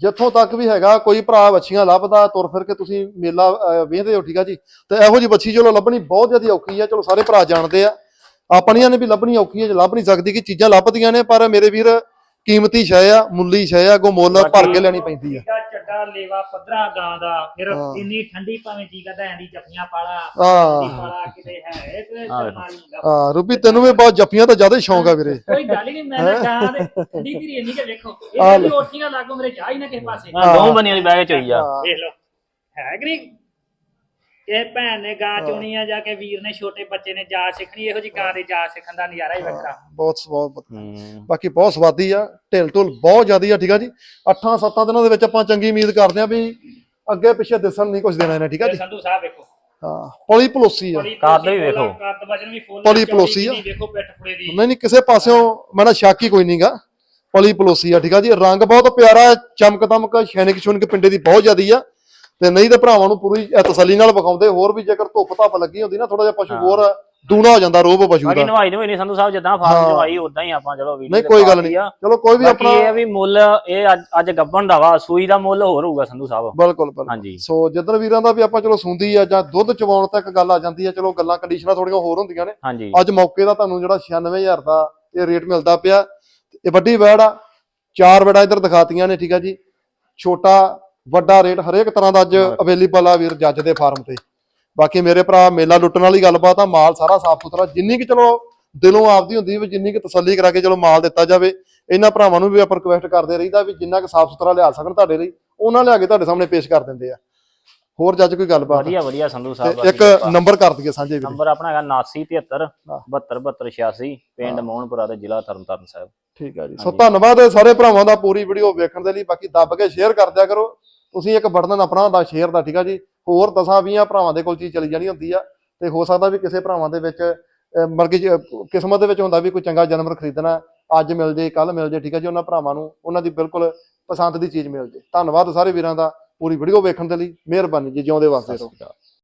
ਜਿੱਥੋਂ ਤੱਕ ਵੀ ਹੈਗਾ ਕੋਈ ਭਰਾ ਬੱਚੀਆਂ ਲੱਭਦਾ ਤੁਰ ਫਿਰ ਕੇ ਤੁਸੀਂ ਮੇਲਾ ਵੇਖਦੇ ਹੋ ਠੀਕ ਆ ਜੀ। ਤੇ ਇਹੋ ਜੀ ਬੱਚੀ ਚਲੋ ਲੱਭਣੀ ਬਹੁਤ ਜ਼ਿਆਦਾ ਔਖੀ ਆ। ਚਲੋ ਸਾਰੇ ਭਰਾ ਜਾਣਦੇ ਆ। ਆਪਣੀਆਂ ਨੇ ਵੀ ਲੱਭਣੀ ਔਖੀ ਹੈ ਜੇ ਲੱਭ ਨਹੀਂ ਸਕਦੀ ਕਿ ਚੀਜ਼ਾਂ ਲੱਭਦੀਆਂ ਨੇ ਪਰ ਮੇਰੇ ਵੀਰ ਕੀਮਤੀ ਸ਼ੈ ਆ ਮੁੱਲੀ ਸ਼ੈ ਆ ਕੋ ਮੁੱਲ ਭਰ ਕੇ ਲੈਣੀ ਪੈਂਦੀ ਆ। ਚੱਡਾ ਲੇਵਾ ਪੱਧਰਾ ਗਾਂ ਦਾ ਫਿਰ। ਇੰਨੀ ਠੰਡੀ ਭਾਵੇਂ ਜੀ ਕਰਦਾ ਐਂਦੀ ਜੱਫੀਆਂ ਪਾਲਾ ਹਾਂ। ਪਾਲਾ ਕਿਤੇ ਹੈ ਇਹ ਤੇ ਹਾਂ। ਰੂਬੀ ਤੈਨੂੰ ਵੀ ਬਹੁਤ ਜੱਫੀਆਂ ਤਾਂ ਜ਼ਿਆਦਾ ਸ਼ੌਂਕ ਆ ਵੀਰੇ। ਕੋਈ ਗੱਲ ਨਹੀਂ ਮੈਂ ਤਾਂ ਗਾਂ ਦੇ ਠੰਡੀ ਧੀਰੀ ਇੰਨੀ ਕਿ ਵੇਖੋ ਆ ਇਹ ਲੈ। ਦੀ ਓਠੀਆਂ ਲਾਗੋ ਮੇਰੇ ਚਾਹ ਹੀ ਨਾ ਕਿਸੇ ਪਾਸੇ। ਹਾਂ ਦੋ ਬੰਨੀਆਂ ਦੀ ਬਹਿ ਕੇ ਚੋਈ ਆ ਹਾਂ, ਵੇਖ ਲਓ ਹੈ ਕਿ ਨਹੀਂ? ਇਹ ਭੈਣ ਨੇ ਗਾਂ ਚੋਣੀ ਆ ਜਾ ਕੇ ਵੀਰ ਨੇ ਛੋਟੇ ਬੱਚੇ ਨੇ ਜਾ ਸਿੱਖਣੀ ਇਹੋ ਜੀ ਗਾਂ ਦੇ ਜਾ ਸਿੱਖਣ ਦਾ ਨਜ਼ਾਰਾ ਹੀ ਵੱਖਰਾ। ਬਹੁਤ ਬਹੁਤ ਬਾਕੀ ਬਹੁਤ ਸਵਾਦੀ ਆ ਢਿਲ ਢੁਲ ਬਹੁਤ ਜ਼ਿਆਦੀ ਆ ਠੀਕ ਆ ਜੀ? 8-7 ਦਿਨਾਂ ਦੇ ਵਿੱਚ ਆਪਾਂ ਚੰਗੀ ਉਮੀਦ ਕਰਦੇ ਆ ਵੀ ਅੱਗੇ ਪਿੱਛੇ ਦਿਸਣ ਨਹੀਂ ਕੁਝ ਦੇਣਾ ਇਹਨੇ ਠੀਕ ਆ ਜੀ? ਸੰਧੂ ਸਾਹਿਬ ਵੇਖੋ। ਹਾਂ ਪੋਲੀ ਪਲੋਸੀ ਆ। ਕੱਦ ਵੀ ਵੇਖੋ। ਕੱਦ ਵਜਨ ਵੀ ਫੁੱਲ ਪਲੀ ਪਲੋਸੀ ਆ। ਵੇਖੋ ਪਿੱਠ ਫੁੜੇ ਦੀ। ਨਹੀਂ ਨਹੀਂ ਕਿਸੇ ਪਾਸਿਓਂ ਮੈਂ ਨਾ ਸ਼ੱਕ ਹੀ ਕੋਈ ਨਹੀਂਗਾ ਪੋਲੀ ਪਲੋਸੀ ਆ ਠੀਕ ਆ ਜੀ? ਰੰਗ ਬਹੁਤ ਪਿਆਰਾ ਚਮਕ ਦਮਕ ਸ਼ੈਨਿਕ ਸ਼ੁਨਕ ਪਿੰਡੇ ਦੀ ਬਹੁਤ ਜ਼ਿਆਦੀ ਆ। ਤੇ ਨਹੀਂ ਤੇ ਭਰਾਵਾਂ ਨੂੰ ਪੂਰੀ ਤਸੱਲੀ ਨਾਲ ਵਿਖਾਉਂਦੇ ਹੋਰ ਵੀ ਜੇਕਰ ਧੁੱਪ ਧੱਪ ਲੱਗੀ ਹੁੰਦੀ ਨਾ ਥੋੜਾ ਜਿਹਾ ਪਸ਼ੂ। ਹੋਰ ਦੂਣਾ ਹੋ ਜਾਂਦਾ ਰੋਬ ਪਸ਼ੂ ਬਾਕੀ ਦਾ। ਨਵਾਈ ਨੂੰ ਨਹੀਂ ਸੰਧੂ ਸਾਹਿਬ ਜਿੱਦਾਂ। ਫਾਰਮ ਆਈ ਉਦਾਂ ਹੀ ਆਪਾਂ ਚਲੋ ਵੀਡੀਓ ਨਹੀਂ ਕੋਈ ਗੱਲ ਨਹੀਂ। ਚਲੋ ਕੋਈ ਵੀ ਬਾਕੀ ਆਪਣਾ ਇਹ ਵੀ ਮੁੱਲ ਇਹ ਅੱਜ ਅੱਜ ਗੱਬਣ ਦਾ ਵਾ ਸੂਈ ਦਾ ਮੁੱਲ ਹੋਰ ਹੋਊਗਾ ਸੰਧੂ ਸਾਹਿਬ। ਬਿਲਕੁਲ ਬਿਲਕੁਲ। ਹਾਂਜੀ। ਸੋ ਜਿੱਦਣ ਵੀਰਾਂ ਦਾ ਵੀ ਆਪਾਂ ਚਲੋ ਸੁਣਦੀ ਆ ਜਾਂ ਦੁੱਧ ਚਵਾਉਣ ਤੱਕ ਗੱਲ ਆ ਜਾਂਦੀ ਆ ਚਲੋ ਗੱਲਾਂ ਕੰਡੀਸ਼ਨਾਂ ਥੋੜੀਆਂ ਹੋਰ ਹੁੰਦੀਆਂ ਨੇ। ਅੱਜ ਮੌਕੇ ਦਾ ਤੁਹਾਨੂੰ ਜਿਹੜਾ 96000 ਦਾ ਇਹ ਰੇਟ ਮਿਲਦਾ ਪਿਆ। ਇਹ ਵੱਡੀ ਵੈੜ ਆ ਚਾਰ ਵੈੜਾਂ ਇੱਧਰ ਦਿਖਾਤੀਆਂ ਨੇ ਠੀਕ ਆ ਜੀ। ਛੋਟਾ ਵੱਡਾ ਰੇਟ ਹਰੇਕ ਤਰ੍ਹਾਂ ਦਾ ਅੱਜ ਅਵੇਲੇਬਲ ਆ ਵੀਰ ਜੱਜ ਦੇ ਫਾਰਮ ਤੇ। ਬਾਕੀ ਮੇਰੇ ਭਰਾ ਮੇਲਾ ਲੁੱਟਣ ਵਾਲੀ ਗੱਲਬਾਤ ਆ ਮਾਲ ਸਾਰਾ ਸਾਫ਼ ਸੁਥਰਾ ਜਿੰਨੀ ਕਿ ਚਲੋ ਦਿਲੋਂ ਆਪਦੀ ਹੁੰਦੀ ਵੀ ਜਿੰਨੀ ਕਿ ਤਸੱਲੀ ਕਰਾ ਕੇ ਚਲੋ ਮਾਲ ਦਿੱਤਾ ਜਾਵੇ ਇਹਨਾਂ ਭਰਾਵਾਂ ਨੂੰ ਵੀ ਆਪਾਂ ਰਿਕੁਐਸਟ ਕਰਦੇ ਰਹੀਦਾ ਵੀ ਜਿੰਨਾ ਕਿ ਸਾਫ਼ ਸੁਥਰਾ ਲਿਆ ਸਕਣ ਤੁਹਾਡੇ ਲਈ ਉਹਨਾਂ ਲਿਆ ਕੇ ਤੁਹਾਡੇ ਸਾਹਮਣੇ ਪੇਸ਼ ਕਰ ਦਿੰਦੇ ਆ। ਹੋਰ ਜੱਜ ਕੋਈ ਗੱਲਬਾਤ? ਵਧੀਆ ਵਧੀਆ ਸੰਧੂ ਸਾਹਿਬ ਇੱਕ ਨੰਬਰ ਕਰ ਦਈਏ ਸਾਂਝੇ ਵੀਰ। ਨੰਬਰ ਆਪਣਾ ਹੈਗਾ 7973 ਹਾਂ। 727286 ਪਿੰਡ ਮੋਹਨਪੁਰਾ ਤੇ ਜ਼ਿਲ੍ਹਾ ਤਰਨਤਾਰਨ ਸਾਹਿਬ। ਠੀਕ ਹੈ ਜੀ। ਸੋ ਧੰਨਵਾਦ ਸਾਰੇ ਭਰਾਵਾਂ ਦਾ ਪੂਰੀ ਵੀਡੀਓ ਵੇਖਣ ਦੇ ਲਈ। ਬਾਕੀ ਦੱਬ ਕੇ ਸ਼ੇਅਰ ਕਰ ਦਿਆ ਕਰੋ। ਤੁਸੀਂ ਇੱਕ ਬਟਨ ਆਪਣਾ ਹੁੰਦਾ ਸ਼ੇਅਰ ਦਾ ਠੀਕ ਆ ਜੀ? ਹੋਰ ਦਸਾਂ 20 ਭਰਾਵਾਂ ਦੇ ਕੋਲ ਚੀਜ਼ ਚਲੀ ਜਾਣੀ ਹੁੰਦੀ ਆ ਤੇ ਹੋ ਸਕਦਾ ਵੀ ਕਿਸੇ ਭਰਾਵਾਂ ਦੇ ਵਿੱਚ ਮਰਗੀ ਕਿਸਮਤ ਦੇ ਵਿੱਚ ਹੁੰਦਾ ਵੀ ਕੋਈ ਚੰਗਾ ਜਾਨਵਰ ਖਰੀਦਣਾ ਅੱਜ ਮਿਲ ਜੇ ਕੱਲ ਮਿਲ ਜੇ ਠੀਕ ਆ ਜੀ? ਉਹਨਾਂ ਭਰਾਵਾਂ ਨੂੰ ਉਹਨਾਂ ਦੀ ਬਿਲਕੁਲ ਪਸੰਦ ਦੀ ਚੀਜ਼ ਮਿਲ ਜੇ। ਧੰਨਵਾਦ ਸਾਰੇ ਵੀਰਾਂ ਦਾ ਪੂਰੀ ਵੀਡੀਓ ਵੇਖਣ ਦੇ ਲਈ ਮਿਹਰਬਾਨੀ ਜੀ ਜਿਉਂਦੇ ਵਾਸਤੇ ਰਹੋ।